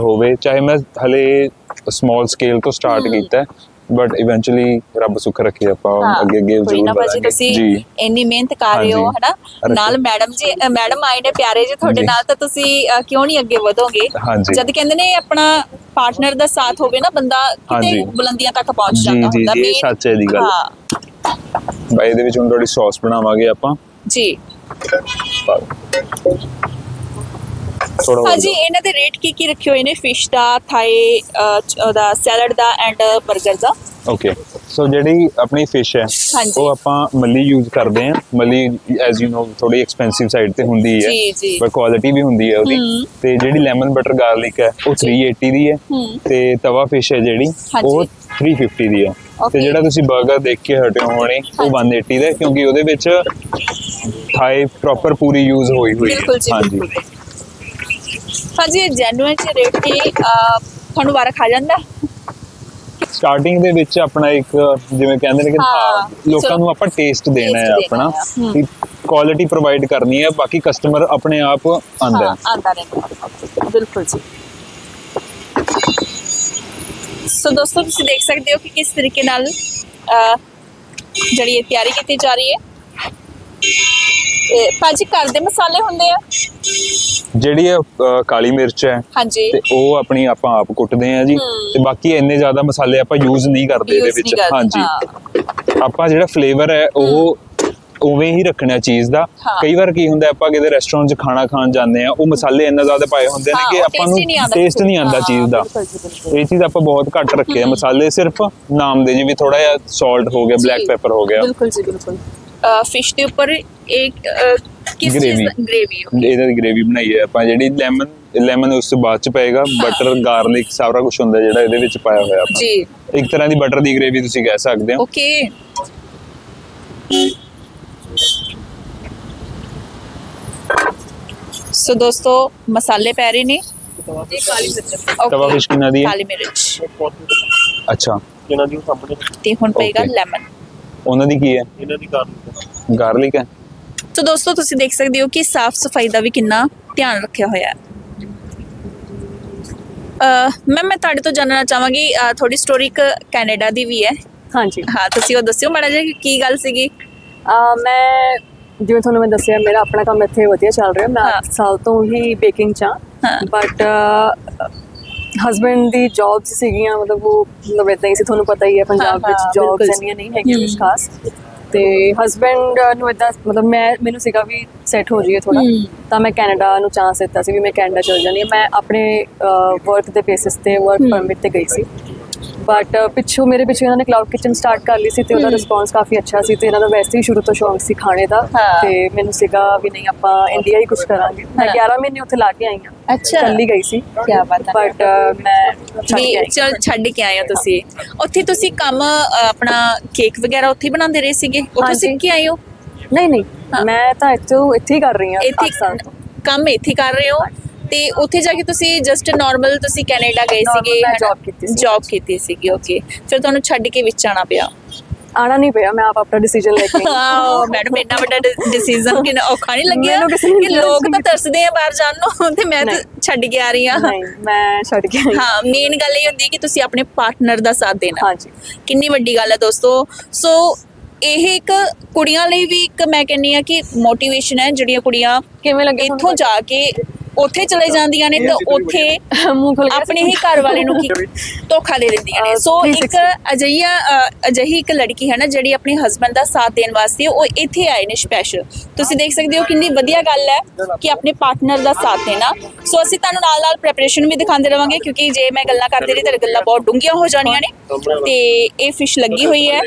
ਹੋਵੇ ਚਾਹੇ ਮੈਂ ਹਲੇ ਸਮਾਲ ਸਕੇਲ ਤੋਂ ਸਟਾਰਟ ਕੀਤਾ ਬਟ ਇਵੈਂਚੁਅਲੀ ਰੱਬ ਸੁੱਖ ਰੱਖੇ ਆਪਾਂ ਅੱਗੇ ਅੱਗੇ ਕੋਈ ਨਾ ਜ਼ਰੂਰ ਭਾਜੀ ਤੁਸੀਂ ਇੰਨੀ ਮਿਹਨਤ ਕਰ ਰਹੇ ਹੋ। ਹਨਾ। ਨਾਲ ਮੈਡਮ ਜੀ ਮੈਡਮ ਆਏ ਨੇ ਪਿਆਰੇ ਜੀ ਤੁਹਾਡੇ। ਨਾਲ ਤਾਂ ਤੁਸੀਂ ਕਿਉਂ ਨਹੀਂ ਅੱਗੇ ਵਧੋਗੇ। ਜਦ ਕਹਿੰਦੇ ਨੇ ਆਪਣਾ ਪਾਰਟਨਰ ਦਾ ਸਾਥ ਹੋਵੇ ਨਾ ਬੰਦਾ ਕਿਤੇ। ਬੁਲੰਦੀਆਂ ਤੱਕ ਪਹੁੰਚ ਜਾਂਦਾ ਹੁੰਦਾ ਜੀ, ਇਹ ਸੱਚ ਹੈ ਦੀ ਗੱਲ। ਹਾਂ ਬਾਈ ਇਹਦੇ ਵਿੱਚ ਹੁਣ ਥੋੜੀ ਸੌਸ ਬਣਾਵਾਂਗੇ ਆਪਾਂ ਜੀ ਥੋੜਾ ਹਾਂਜੀ ਇਹਨਾਂ ਦੇ ਰੇਟ ਕੀ ਕੀ ਰੱਖੇ ਹੋਏ ਨੇ? ਫਿਸ਼ ਦਾ ਥਾਈ ਦਾ ਸੈਲਡ ਦਾ ਐਂਡ 버ਗਰ ਦਾ। ਓਕੇ ਸੋ ਜਿਹੜੀ ਆਪਣੀ ਫਿਸ਼ ਹੈ ਉਹ ਆਪਾਂ ਮੱਲੀ ਯੂਜ਼ ਕਰਦੇ ਆ ਮੱਲੀ ਐਸ ਯੂ نو ਥੋੜੀ ਐਕਸਪੈਂਸਿਵ ਸਾਈਡ ਤੇ ਹੁੰਦੀ ਹੈ ਪਰ ਕੁਆਲਿਟੀ ਵੀ ਹੁੰਦੀ ਹੈ ਉਹਦੀ। ਤੇ ਜਿਹੜੀ ਲੈਮਨ ਬਟਰ ਗਾਰਲਿਕ ਹੈ ਉਹ 380 ਦੀ ਹੈ। ਤੇ ਤਵਾ ਫਿਸ਼ ਹੈ ਜਿਹੜੀ ਉਹ 350 ਦੀ ਹੈ। ਤੇ ਜਿਹੜਾ ਤੁਸੀਂ 버ਗਰ ਦੇਖ ਕੇ ਹਟੇ ਹੋਣੇ ਉਹ 180 ਦਾ ਕਿਉਂਕਿ ਉਹਦੇ ਵਿੱਚ ਥਾਈ ਪ੍ਰੋਪਰ ਪੂਰੀ ਯੂਜ਼ ਹੋਈ ਹੋਈ ਹੈ। ਹਾਂਜੀ। ਹਾਂਜੀ ਜੈਨੂਇਨ ਚ ਰੇਟ ਕੀ ਤੁਹਾਨੂੰ ਵਾਰਾ ਖਾ ਜਾਂਦਾ? ਸਟਾਰਟਿੰਗ ਦੇ ਵਿੱਚ ਆਪਣਾ ਇੱਕ ਜਿਵੇਂ ਕਹਿੰਦੇ ਨੇ ਕਿ ਲੋਕਾਂ ਨੂੰ ਆਪਾਂ ਟੇਸਟ ਦੇਣਾ ਹੈ ਆਪਣਾ। ਕਿ ਕੁਆਲਿਟੀ ਪ੍ਰੋਵਾਈਡ ਕਰਨੀ ਹੈ ਬਾਕੀ ਕਸਟਮਰ ਆਪਣੇ ਆਪ ਆਂਦਾ ਹਾਂ। ਆਂਦਾ ਰਹਿੰਦਾ ਬਿਲਕੁਲ ਜੀ। ਸੋ ਦੋਸਤੋ ਤੁਸੀਂ ਦੇਖ ਸਕਦੇ ਹੋ ਕਿ ਕਿਸ ਤਰੀਕੇ ਨਾਲ ਜਿਹੜੀ ਇਹ ਤਿਆਰੀ ਕੀਤੀ ਜਾ ਰਹੀ ਹੈ। ਇਹ ਭਾਜੀ ਘਰ ਦੇ ਮਸਾਲੇ ਹੁੰਦੇ ਆ? ਜਿਹੜੀ ਇਹ ਅ, ਕਾਲੀ ਮਿਰਚ ਹੈ ਹਾਂਜੀ। ਤੇ ਉਹ ਆਪਣੀ ਆਪਾਂ ਆਪ ਕੁੱਟਦੇ ਆ ਜੀ। ਤੇ ਬਾਕੀ ਇੰਨੇ ਜ਼ਿਆਦਾ ਮਸਾਲੇ ਆਪਾਂ ਯੂਜ਼ ਨਹੀਂ ਕਰਦੇ ਇਹਦੇ Use ਵਿੱਚ। ਕਰਦੇ। ਆਪਾਂ ਜਿਹੜਾ ਫਲੇਵਰ ਹੈ ਉਹ ਉਵੇਂ ਹੀ ਰੱਖਣਾ ਚੀਜ਼ ਦਾ। ਹਾਂ। ਕਈ ਵਾਰ ਕੀ ਹੁੰਦਾ ਆਪਾਂ ਕਿਤੇ ਰੈਸਟੋਰੈਂਟ 'ਚ ਖਾਣਾ ਖਾਣ ਜਾਂਦੇ ਆ ਉਹ ਮਸਾਲੇ ਇੰਨਾ ਜ਼ਿਆਦਾ ਪਾਏ ਹੁੰਦੇ ਨੇ ਹਾਂ, ਕਿ ਉਹ ਆਪਾਂ taste ਨੂੰ ਹੀ ਨਹੀਂ ਆਉਂਦਾ ਟੇਸਟ ਨਹੀਂ ਆਉਂਦਾ ਹਾਂ, ਚੀਜ਼ ਦਾ। ਬਿਲਕੁਲ ਜੀ, ਬਿਲਕੁਲ। ਇਹ ਚੀਜ਼ ਆਪਾਂ ਬਹੁਤ ਘੱਟ ਰੱਖੇ ਆ। ਮਸਾਲੇ ਸਿਰਫ ਨਾਮ ਦੇ ਜਿਵੇਂ ਥੋੜਾ ਜਿਹਾ ਸਾਲਟ ਹੋ ਗਿਆ ਬਲੈਕ ਜੀ, ਪੈਪਰ ਹੋ ਗਿਆ। ਬਿਲਕੁਲ ਜੀ ਬਿਲਕੁਲ। ਫਿਸ਼ ਦੇ ਉੱਪਰ ਇੱਕ ਕਿਸ ਚੀਜ਼। ਦਾ ਗ੍ਰੇਵੀ ਇਹਦਾ ਗ੍ਰੇਵੀ ਬਣਾਈ ਹੈ। ਆਪਾਂ ਜਿਹੜੀ ਲੈਮਨ ਲੈਮਨ ਉਸ ਤੋਂ ਬਾਅਦ ਚ ਪਏਗਾ। ਬਟਰ ਗਾਰਲਿਕ ਸਾਰਾ ਕੁਝ ਹੁੰਦਾ ਜਿਹੜਾ ਇਹਦੇ ਵਿੱਚ ਪਾਇਆ ਹੋਇਆ ਆਪਾਂ। ਜੀ। ਇੱਕ ਤਰ੍ਹਾਂ ਦੀ ਬਟਰ ਦੀ ਗ੍ਰੇਵੀ ਤੁਸੀਂ ਕਹਿ ਸਕਦੇ ਹੋ। ਓਕੇ ਸੋ ਦੋਸਤੋ ਮਸਾਲੇ ਪੈ ਰਹੇ ਨੇ। ਇਹ ਕਾਲੀ ਮਿਰਚ। ਤਵਾ ਫਿਸ਼ ਕਿੰਨਾ ਦੀ ਹੈ? ਕਾਲੀ ਮਿਰਚ। ਅੱਛਾ। ਇਹਨਾਂ ਦੀ ਸਾਹਮਣੇ ਤੇ ਹੁਣ ਪਏਗਾ. ਲੈਮਨ ਉਹਨਾਂ ਦੀ ਕੀ ਹੈ? ਇਹਨਾਂ ਦੀ ਕਾਰਨ ਗਾਰਲਿਕ ਹੈ? ਸੋ ਦੋਸਤੋ ਤੁਸੀਂ ਦੇਖ ਸਕਦੇ ਹੋ ਕਿ ਸਾਫ਼ ਸਫ਼ਾਈ ਦਾ ਵੀ ਕਿੰਨਾ ਧਿਆਨ ਰੱਖਿਆ ਹੋਇਆ ਹੈ ਮੈਂ ਮੈਂ ਤੁਹਾਡੇ ਤੋਂ ਜਾਣਨਾ ਚਾਹਾਂਗੀ ਤੁਹਾਡੀ ਸਟੋਰੀ ਇੱਕ ਕੈਨੇਡਾ ਦੀ ਵੀ ਹੈ ਹਾਂਜੀ ਹਾਂ ਤੁਸੀਂ ਉਹ ਦੱਸਿਓ ਮਾੜਾ ਜਿਹਾ ਕਿ ਕੀ ਗੱਲ ਸੀਗੀ ਮੈਂ ਜਿਵੇਂ ਤੁਹਾਨੂੰ ਮੈਂ ਦੱਸਿਆ ਮੇਰਾ ਆਪਣਾ ਕੰਮ ਇੱਥੇ ਵਧੀਆ ਚੱਲ ਰਿਹਾ ਮੈਂ ਹਾਂ। 8 ਸਾਲ ਤੋਂ ਹੀ ਬੇਕਿੰਗ ਚ। ਬਟ ਹਸਬੰਡ ਦੀ ਜੌਬਸ ਸੀਗੀਆਂ ਮਤਲਬ ਉਹ ਮਤਲਬ ਇਦਾਂ ਹੀ ਸੀ ਤੁਹਾਨੂੰ ਪਤਾ ਹੀ ਹੈ ਪੰਜਾਬ ਵਿੱਚ ਜੌਬਸ। ਇੰਨੀਆਂ ਨਹੀਂ ਹੈਗੀਆਂ। ਖਾਸ ਤੇ ਹਸਬੰਡ ਨੂੰ ਇਦਾਂ ਮਤਲਬ ਮੈਂ ਮੈਨੂੰ ਸੀਗਾ ਵੀ ਸੈੱਟ ਹੋ ਜਾਈਏ ਥੋੜਾ। ਤਾਂ ਮੈਂ ਕੈਨੇਡਾ ਨੂੰ ਚਾਂਸ ਦਿੱਤਾ ਸੀ ਵੀ ਮੈਂ ਕੈਨੇਡਾ ਚਲ ਹਾਂ ਮੈਂ ਆਪਣੇ ਵਰਕ ਦੇ ਬੇਸਿਸ ਤੇ ਵਰਕ। ਪਰਮਿਟ ਤੇ ਗਈ ਸੀ ਬਟ ਪਿੱਛੋਂ ਮੇਰੇ ਪਿੱਛੇ ਇਹਨਾਂ ਨੇ ਕਲਾਉਡ ਕਿਚਨ ਸਟਾਰਟ ਕਰ ਲਈ ਸੀ ਤੇ ਉਹਦਾ। ਰਿਸਪੌਂਸ ਕਾਫੀ ਅੱਛਾ ਸੀ ਤੇ ਇਹਨਾਂ ਦਾ ਵੈਸੇ ਹੀ ਸ਼ੁਰੂ ਤੋਂ ਸ਼ੌਂਕ ਸੀ ਖਾਣੇ ਦਾ। ਤੇ ਮੈਨੂੰ ਸੀਗਾ ਵੀ ਨਹੀਂ ਆਪਾਂ ਇੰਡੀਆ ਹੀ ਕੁਝ ਕਰਾਂਗੇ ਮੈਂ ਹਾਂ। 11 ਮਹੀਨੇ ਉੱਥੇ ਲਾ ਕੇ ਆਈ ਹਾਂ ਅੱਛਾ ਕੱਲੀ ਗਈ ਸੀ ਕੀ ਬਾਤ ਹੈ ਬਟ ਮੈਂ ਵੀ ਆਈ ਚਲ ਛੱਡ ਕੇ ਹੋ ਤੁਸੀਂ ਉੱਥੇ ਤੁਸੀਂ ਕੰਮ ਆਪਣਾ ਕੇਕ ਵਗੈਰਾ ਉੱਥੇ ਬਣਾਉਂਦੇ ਰਹੇ ਸੀਗੇ ਉੱਥੇ। ਸਿੱਖ ਕੇ ਆਏ ਹੋ ਨਹੀਂ। ਨਹੀਂ ਮੈਂ ਤਾਂ ਇੱਥੇ ਇੱਥੇ ਹੀ ਕਰ ਰਹੀ ਹਾਂ ਅੱਠ ਸਾਲ ਤੋਂ। ਇੱਥੇ ਕੰਮ ਇੱਥੇ ਕਰ ਰਹੇ ਹੋ ਤੇ ਉੱਥੇ ਜਾ ਕੇ ਤੁਸੀਂ ਜਸਟ ਨਾਰਮਲ ਤੁਸੀਂ ਕੈਨੇਡਾ ਗਏ Normal ਸੀਗੇ ਮੈਂ job ਕੀਤੀ ਸੀ। ਜੌਬ ਕੀਤੀ ਸੀਗੀ ਓਕੇ ਫਿਰ ਤੁਹਾਨੂੰ ਛੱਡ ਕੇ ਵਿੱਚ ਆਣਾ ਪਿਆ? ਆਣਾ ਨਹੀਂ ਪਿਆ ਮੈਂ ਆਪ ਆਪਣਾ ਡਿਸੀਜਨ ਲੈ ਕੇ ਆਈ। ਆਹ ਮੈਡਮ ਇੰਨਾ ਵੱਡਾ ਡਿਸੀਜਨ ਕਿ ਔਖਾ ਨਹੀਂ ਲੱਗਿਆ ਮੈਨੂੰ ਕਿਸੇ ਨੇ ਕਿ ਲੋਕ ਤਾਂ ਤਰਸਦੇ ਆ ਬਾਹਰ ਜਾਣ ਨੂੰ ਤੇ ਮੈਂ ਤਾਂ ਨਹੀਂ। ਛੱਡ ਕੇ ਆ ਰਹੀ ਹਾਂ। ਨਹੀਂ ਮੈਂ ਛੱਡ ਕੇ ਆਈ। ਹਾਂ ਮੇਨ ਗੱਲ ਇਹ ਹੁੰਦੀ ਹੈ ਕਿ ਤੁਸੀਂ ਆਪਣੇ ਪਾਰਟਨਰ ਦਾ ਸਾਥ ਦੇਣਾ। ਹਾਂਜੀ। ਕਿੰਨੀ ਵੱਡੀ ਗੱਲ ਹੈ ਦੋਸਤੋ। ਸੋ ਇਹ ਇੱਕ ਕੁੜੀਆਂ ਲਈ ਵੀ ਇੱਕ ਮੈਂ ਕਹਿੰਨੀ ਆ ਕਿ ਮੋਟੀਵੇਸ਼ਨ ਹੈ ਜਿਹੜੀਆਂ ਕੁੜੀਆਂ ਕਿਵੇਂ ਲੱਗੇ ਇੱਥੋਂ ਜਾ ਕੇ ਉੱਥੇ ਚਲੇ ਜਾਂਦੀਆਂ ਨੇ ਤਾਂ ਉੱਥੇ ਮੂੰਹ ਖੋਲ ਕੇ ਆਪਣੇ ਹੀ ਘਰ ਵਾਲੇ ਨੂੰ ਕੀ ਧੋਖਾ ਦੇ ਦਿੰਦੀਆਂ ਨੇ। ਸੋ ਇੱਕ 360 ਅਜਈਆ ਅਜਿਹੀ ਇੱਕ ਲੜਕੀ ਹੈ ਨਾ ਜਿਹੜੀ ਆਪਣੇ ਹਸਬੰਡ ਦਾ ਸਾਥ ਦੇਣ ਵਾਸਤੇ ਉਹ ਇੱਥੇ ਆਏ ਨੇ ਸਪੈਸ਼ਲ ਤੁਸੀਂ ਦੇਖ ਸਕਦੇ ਹੋ ਕਿੰਨੀ ਵਧੀਆ ਗੱਲ ਹੈ ਕਿ ਆਪਣੇ ਪਾਰਟਨਰ ਦਾ ਸਾਥ ਦੇਣਾ। ਸੋ ਅਸੀਂ ਤੁਹਾਨੂੰ ਨਾਲ ਨਾਲ ਪ੍ਰੈਪਰੇਸ਼ਨ ਵੀ ਦਿਖਾਉਂਦੇ ਰਵਾਂਗੇ ਕਿਉਂਕਿ ਜੇ ਮੈਂ ਗੱਲਾਂ ਕਰਦੀ ਰਹੀ ਤਾਂ ਗੱਲਾਂ ਬਹੁਤ ਡੂੰਘੀਆਂ ਹੋ ਜਾਣੀਆਂ ਨੇ। ਤੇ ਇਹ ਫਿਸ਼ ਲੱਗੀ ਹੋਈ ਹੈ।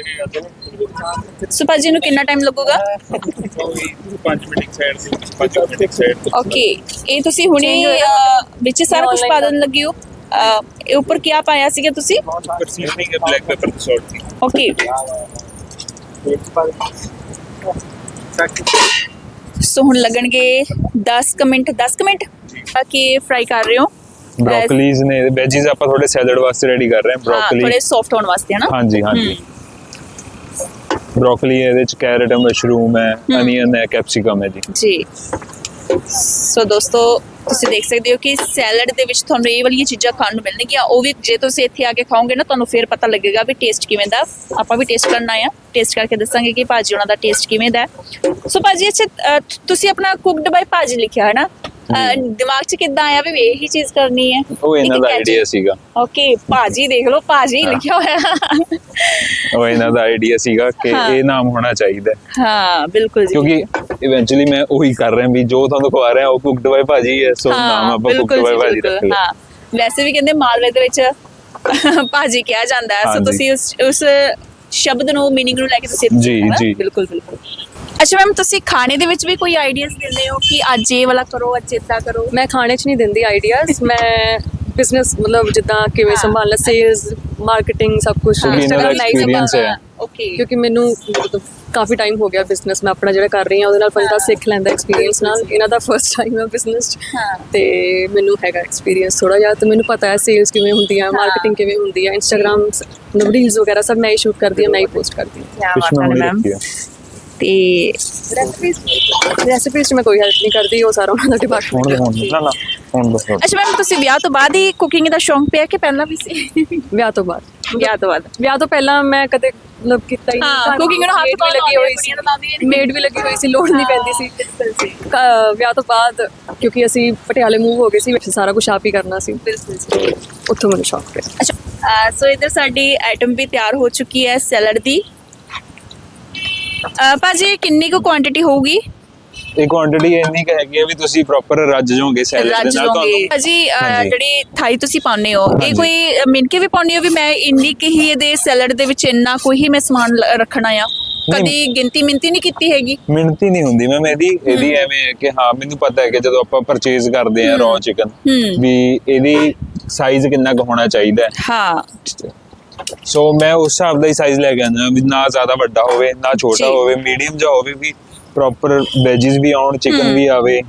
ਸੋ ਭਾਜੀ ਨੂੰ ਕਿੰਨਾ ਟਾਈਮ ਲੱਗੂਗਾ? 5 ਮਿੰਟ ਇੱਕ ਸਾਈਡ ਤੇ 5 ਮਿੰਟ ਇੱਕ ਸਾਈਡ ਓਕੇ ਇਹ ਤੁਸੀਂ ਹੁਣੇ ਅਹ, ਵਿੱਚ ਸਾਰਾ ਕੁਝ ਪਾ ਦੇਣ ਲੱਗੇ ਹੋ। ਅਹ, ਇਹ ਉੱਪਰ ਕੀ ਪਾਇਆ ਸੀਗਾ ਤੁਸੀਂ? ਪਰ ਸੀਜ਼ਨਿੰਗ ਹੈ ਬਲੈਕ ਪੈਪਰ ਤੇ ਸਾਲਟ ਦੀ ਓਕੇ ਸੋ। ਹੁਣ ਲੱਗਣਗੇ 10 ਕੁ ਮਿੰਟ 10 ਕੁ ਮਿੰਟ? ਬਾਕੀ ਫਰਾਈ ਕਰ ਰਹੇ ਹੋ। ਬ੍ਰੋਕਲੀਜ਼ ਨੇ ਵੈਜੀਜ਼ ਆਪਾਂ ਥੋੜੇ ਸੈਲਡ ਵਾਸਤੇ ਰੈਡੀ ਕਰ ਰਹੇ ਹਾਂ ਹਾਂ ਬ੍ਰੋਕਲੀ ਥੋੜੇ ਸੌਫਟ ਹੋਣ ਵਾਸਤੇ ਹਨਾ? ਹਾਂਜੀ ਹਾਂਜੀ। ਬ੍ਰੋਕਲੀ ਇਹਦੇ ਚ ਕੈਰਟ ਹੈ ਮਸ਼ਰੂਮ ਹੈ। ਅਨੀਅਨ ਹੈ ਕੈਪਸਿਕਮ ਹੈ ਜੀ। ਜੀ। ਸੋ ਦੋਸਤੋ ਤੁਸੀਂ ਦੇਖ ਸਕਦੇ ਹੋ ਕਿ ਸੈਲਡ ਦੇ ਵਿੱਚ ਤੁਹਾਨੂੰ ਇਹ ਵਾਲੀਆਂ ਚੀਜ਼ਾਂ ਖਾਣ ਨੂੰ ਮਿਲਣਗੀਆਂ। ਉਹ ਵੀ ਜੇ ਤੁਸੀਂ ਇੱਥੇ ਆ ਕੇ ਖਾਓਗੇ ਨਾ ਤੁਹਾਨੂੰ ਫਿਰ ਪਤਾ ਲੱਗੇਗਾ ਵੀ ਟੇਸਟ ਕਿਵੇਂ ਦਾ। ਆਪਾਂ ਵੀ ਟੇਸਟ ਕਰਨਾ ਆ ਟੇਸਟ ਕਰਕੇ ਦੱਸਾਂਗੇ ਕਿ ਭਾਜੀ ਉਹਨਾਂ ਦਾ ਟੇਸਟ ਕਿਵੇਂ ਦਾ ਹੈ। ਸੋ ਭਾਜੀ ਅੱਛਾ ਤੁਸੀਂ ਆਪਣਾ ਕੁਕਡ ਬਾਈ ਭਾਜੀ ਲਿਖਿਆ ਹੈ ਨਾ? ਦਿਮਾਗ 'ਚ ਕਿੱਦਾਂ ਆਇਆ ਵੀ ਇਹੀ ਚੀਜ਼ ਕਰਨੀ ਹੈ? ਉਹ ਇਹਨਾਂ ਦਾ ਆਈਡੀਆ ਸੀਗਾ। ਓਕੇ ਭਾਜੀ ਦੇਖ ਲਓ ਭਾਜੀ ਲਿਖਿਆ ਹੋਇਆ। ਉਹ ਇਹਨਾਂ ਦਾ ਆਈਡੀਆ ਸੀਗਾ ਕਿ ਇਹ ਨਾਮ ਹੋਣਾ ਚਾਹੀਦਾ ਹਾਂ। ਬਿਲਕੁਲ ਜੀ। ਕਿਉਂਕਿ ਇਵੈਂਚੁਅਲੀ ਮੈਂ ਉਹੀ ਕਰ ਰਿਹਾ ਵੀ ਜੋ ਤੁਹਾਨੂੰ ਖਵਾ ਰਿਹਾ ਉਹ ਕੁਕਡ ਬਾਈ ਭਾਜੀ ਹੈ ਸੋ ਨਾਮ ਆਪਾਂ ਕੁਕਡ ਬਾਈ ਭਾਜੀ ਰੱਖ ਲਿਆ। ਹਾਂ। ਵੈਸੇ ਵੀ ਕਹਿੰਦੇ ਮਾਲਵੇ ਦੇ ਵਿੱਚ ਭਾਜੀ ਕਿਹਾ ਜਾਂਦਾ ਹੈ ਸੋ ਤੁਸੀਂ ਉਸ ਸ਼ਬਦ ਨੂੰ ਮੀਨਿੰਗ ਨੂੰ ਲੈ ਕੇ ਤੁਸੀਂ ਬਿਲਕੁਲ ਬਿਲਕੁਲ। ਅੱਛਾ ਮੈਮ ਤੁਸੀਂ ਖਾਣੇ ਦੇ ਵਿੱਚ ਵੀ ਕੋਈ ਆਈਡੀਆਜ਼ ਦਿੰਦੇ ਹੋ ਕਿ ਅੱਜ ਇਹ ਵਾਲਾ ਕਰੋ ਅੱਜ ਇਦਾਂ ਕਰੋ? ਮੈਂ ਖਾਣੇ 'ਚ ਨਹੀਂ ਦਿੰਦੀ ਆਈਡੀਆਜ਼ ਮੈਂ ਬਿਜ਼ਨਸ ਮਤਲਬ ਜਿੱਦਾਂ ਕਿਵੇਂ ਹਾਂ। ਸੰਭਾਲਣਾ ਸੇਲਸ ਮਾਰਕੀਟਿੰਗ ਸਭ ਕੁਝ ਦਾ experience ਹੈ। ਓਕੇ ਕਿਉਂਕਿ ਮੈਨੂੰ ਕਾਫੀ ਟਾਈਮ ਹੋ ਗਿਆ ਬਿਜ਼ਨਸ ਮੈਂ ਆਪਣਾ ਜਿਹੜਾ ਕਰ ਰਹੀ ਹਾਂ ਉਹਦੇ ਨਾਲ ਬੰਦਾ ਸਿੱਖ ਲੈਂਦਾ ਐਕਸਪੀਰੀਅੰਸ ਨਾਲ। ਇਹਨਾਂ ਦਾ ਫਰਸਟ ਟਾਈਮ ਹੈ ਬਿਜ਼ਨਸ 'ਚ। ਹਾਂ। ਤੇ ਮੈਨੂੰ ਹੈਗਾ ਐਕਸਪੀਰੀਅੰਸ ਥੋੜਾ ਜਿਹਾ ਤੇ ਮੈਨੂੰ ਪਤਾ ਹੈ ਸੇਲਸ ਕਿਵੇਂ ਹੁੰਦੀ ਆ ਮਾਰਕੀਟਿੰਗ ਕਿਵੇਂ ਹੁੰਦੀ ਆ ਇੰਸਟਾਗ੍ਰam ਰੀਲਸ ਵਗੈਰਾ ਸਭ ਮੈਂ ਹੀ ਸ਼ੂਟ ਕਰਦੀ ਹਾਂ ਮੈਂ ਹੀ ਪੋਸਟ ਕਰਦੀ ਹਾਂ। ਕੁਛ ਬਾਤ ਹੈ ਮੈਮ। ਤੇ ਰੈਸਿਪੀਜ਼ 'ਚ ਮੈਂ ਕੋਈ ਹੈਲਪ ਨਹੀਂ ਕਰਦੀ ਉਹ ਸਾਰਾ ਉਹਨਾਂ ਦਾ ਹੁਣ ਡਿਪਾਰਟਮੈਂਟ ਹੁਣ ਨਾ ਨਾ ਹੁਣ ਦੱਸੋ। ਅੱਛਾ ਮੈਮ ਤੁਸੀਂ ਵਿਆਹ ਤੋਂ ਬਾਅਦ ਹੀ ਕੁਕਿੰਗ ਦਾ ਸ਼ੌਂਕ ਪਿਆ ਕਿ ਪਹਿਲਾਂ ਵੀ ਸੀ? ਵਿਆਹ ਤੋਂ ਬਾਅਦ। ਵਿਆਹ ਤੋਂ ਬਾਅਦ। ਵਿਆਹ ਤੋਂ ਪਹਿਲਾਂ ਮੈਂ ਕਦੇ ਮਤਲਬ ਕੀਤਾ ਹੀ ਹਾਂ, ਘਰ cooking ਨੂੰ ਹੱਥ maid ਵੀ ਪਾਉਣ ਲੱਗੀ ਹੋਈ ਸੀ। ਮੇਡ ਵੀ ਲੱਗੀ ਹੋਈ ਸੀ ਲੋੜ ਨਹੀਂ ਪੈਂਦੀ ਸੀ। ਕ- ਵਿਆਹ ਤੋਂ ਬਾਅਦ ਕਿਉਂਕਿ ਅਸੀਂ ਪਟਿਆਲੇ ਮੂਵ ਹੋ ਗਏ ਸੀ ਵਿੱਚ ਸਾਰਾ ਕੁਝ ਆਪ ਹੀ ਕਰਨਾ ਸੀ। ਉੱਥੋਂ ਮੈਨੂੰ ਸ਼ੌਕ ਪਿਆ। ਅੱਛਾ ਅਹ ਸੋ ਇਧਰ ਸਾਡੀ ਆਈਟਮ ਵੀ ਤਿਆਰ ਹੋ ਚੁੱਕੀ ਹੈ ਸੈਲਡ ਦੀ। ਅਹ ਭਾਜੀ ਕਿੰਨੀ ਕੁ ਕੁਆਂਟੀਟੀ ਹੋਊਗੀ? ਇਹ ਕੁਆਂਟੀਟੀ ਇੰਨੀ ਕੁ ਹੈਗੀ ਵੀ ਤੁਸੀਂ ਪ੍ਰੋਪਰ ਰੱਜ ਜਾਓਗੇ ਸੈਲਡ ਦੇ ਰੱਜ ਨਾਲ ਤੁਹਾਨੂੰ। ਭਾਜੀ ਅਹ ਹਾਂਜੀ। ਜਿਹੜੀ ਥਾਈ ਤੁਸੀਂ ਪਾਉਂਦੇ ਹੋ ਇਹ ਹਾਂਜੀ। ਕੋਈ ਮਿਣ ਕੇ ਵੀ ਪਾਉਂਦੇ ਹੋ ਵੀ ਮੈਂ ਇੰਨੀ ਕਿ ਹੀ ਇਹਦੇ ਸੈਲਡ ਦੇ ਵਿੱਚ ਇੰਨਾ ਕੋਈ ਹੀ ਮੈਂ ਸਮਾਨ ਲ- ਰੱਖਣਾ ਆ? ਕਦੀ ਗਿਣਤੀ ਮਿੰਤੀ ਨਹੀਂ ਕੀਤੀ ਹੈਗੀ? ਮਿਹਨਤੀ ਨਹੀਂ ਹੁੰਦੀ ਮੈਮ ਇਹਦੀ। ਇਹਦੀ ਐਵੇਂ ਹੈ ਕਿ ਹਾਂ ਮੈਨੂੰ ਪਤਾ ਹੈ ਕਿ ਜਦੋਂ ਆਪਾਂ ਪਰਚੇਜ਼ ਕਰਦੇ ਆ ਰॉ ਚਿਕਨ ਹੂੰ। ਵੀ ਇਹਦੀ ਸਾਈਜ਼ ਕਿੰਨਾ ਕੁ ਹੋਣਾ ਚਾਹੀਦਾ ਹੈ। ਹਾਂ। ਸੋ ਮੈਂ ਉਸ ਹਿਸਾਬ ਦਾ ਹੀ ਸਾਈਜ਼ ਲੈ ਕੇ ਆਉਂਦਾ ਵੀ ਨਾ ਜ਼ਿਆਦਾ ਵੱਡਾ ਹੋਵੇ ਨਾ ਛੋਟਾ ਜੀ। ਹੋਵੇ ਮੀਡੀਅਮ ਜਿਹਾ ਹੋਵੇ ਵੀ ਪ੍ਰੋਪਰ ਵੈਜੀਜ਼ ਵੀ ਆਉਣ ਚਿਕਨ। ਵੀ ਆਵੇ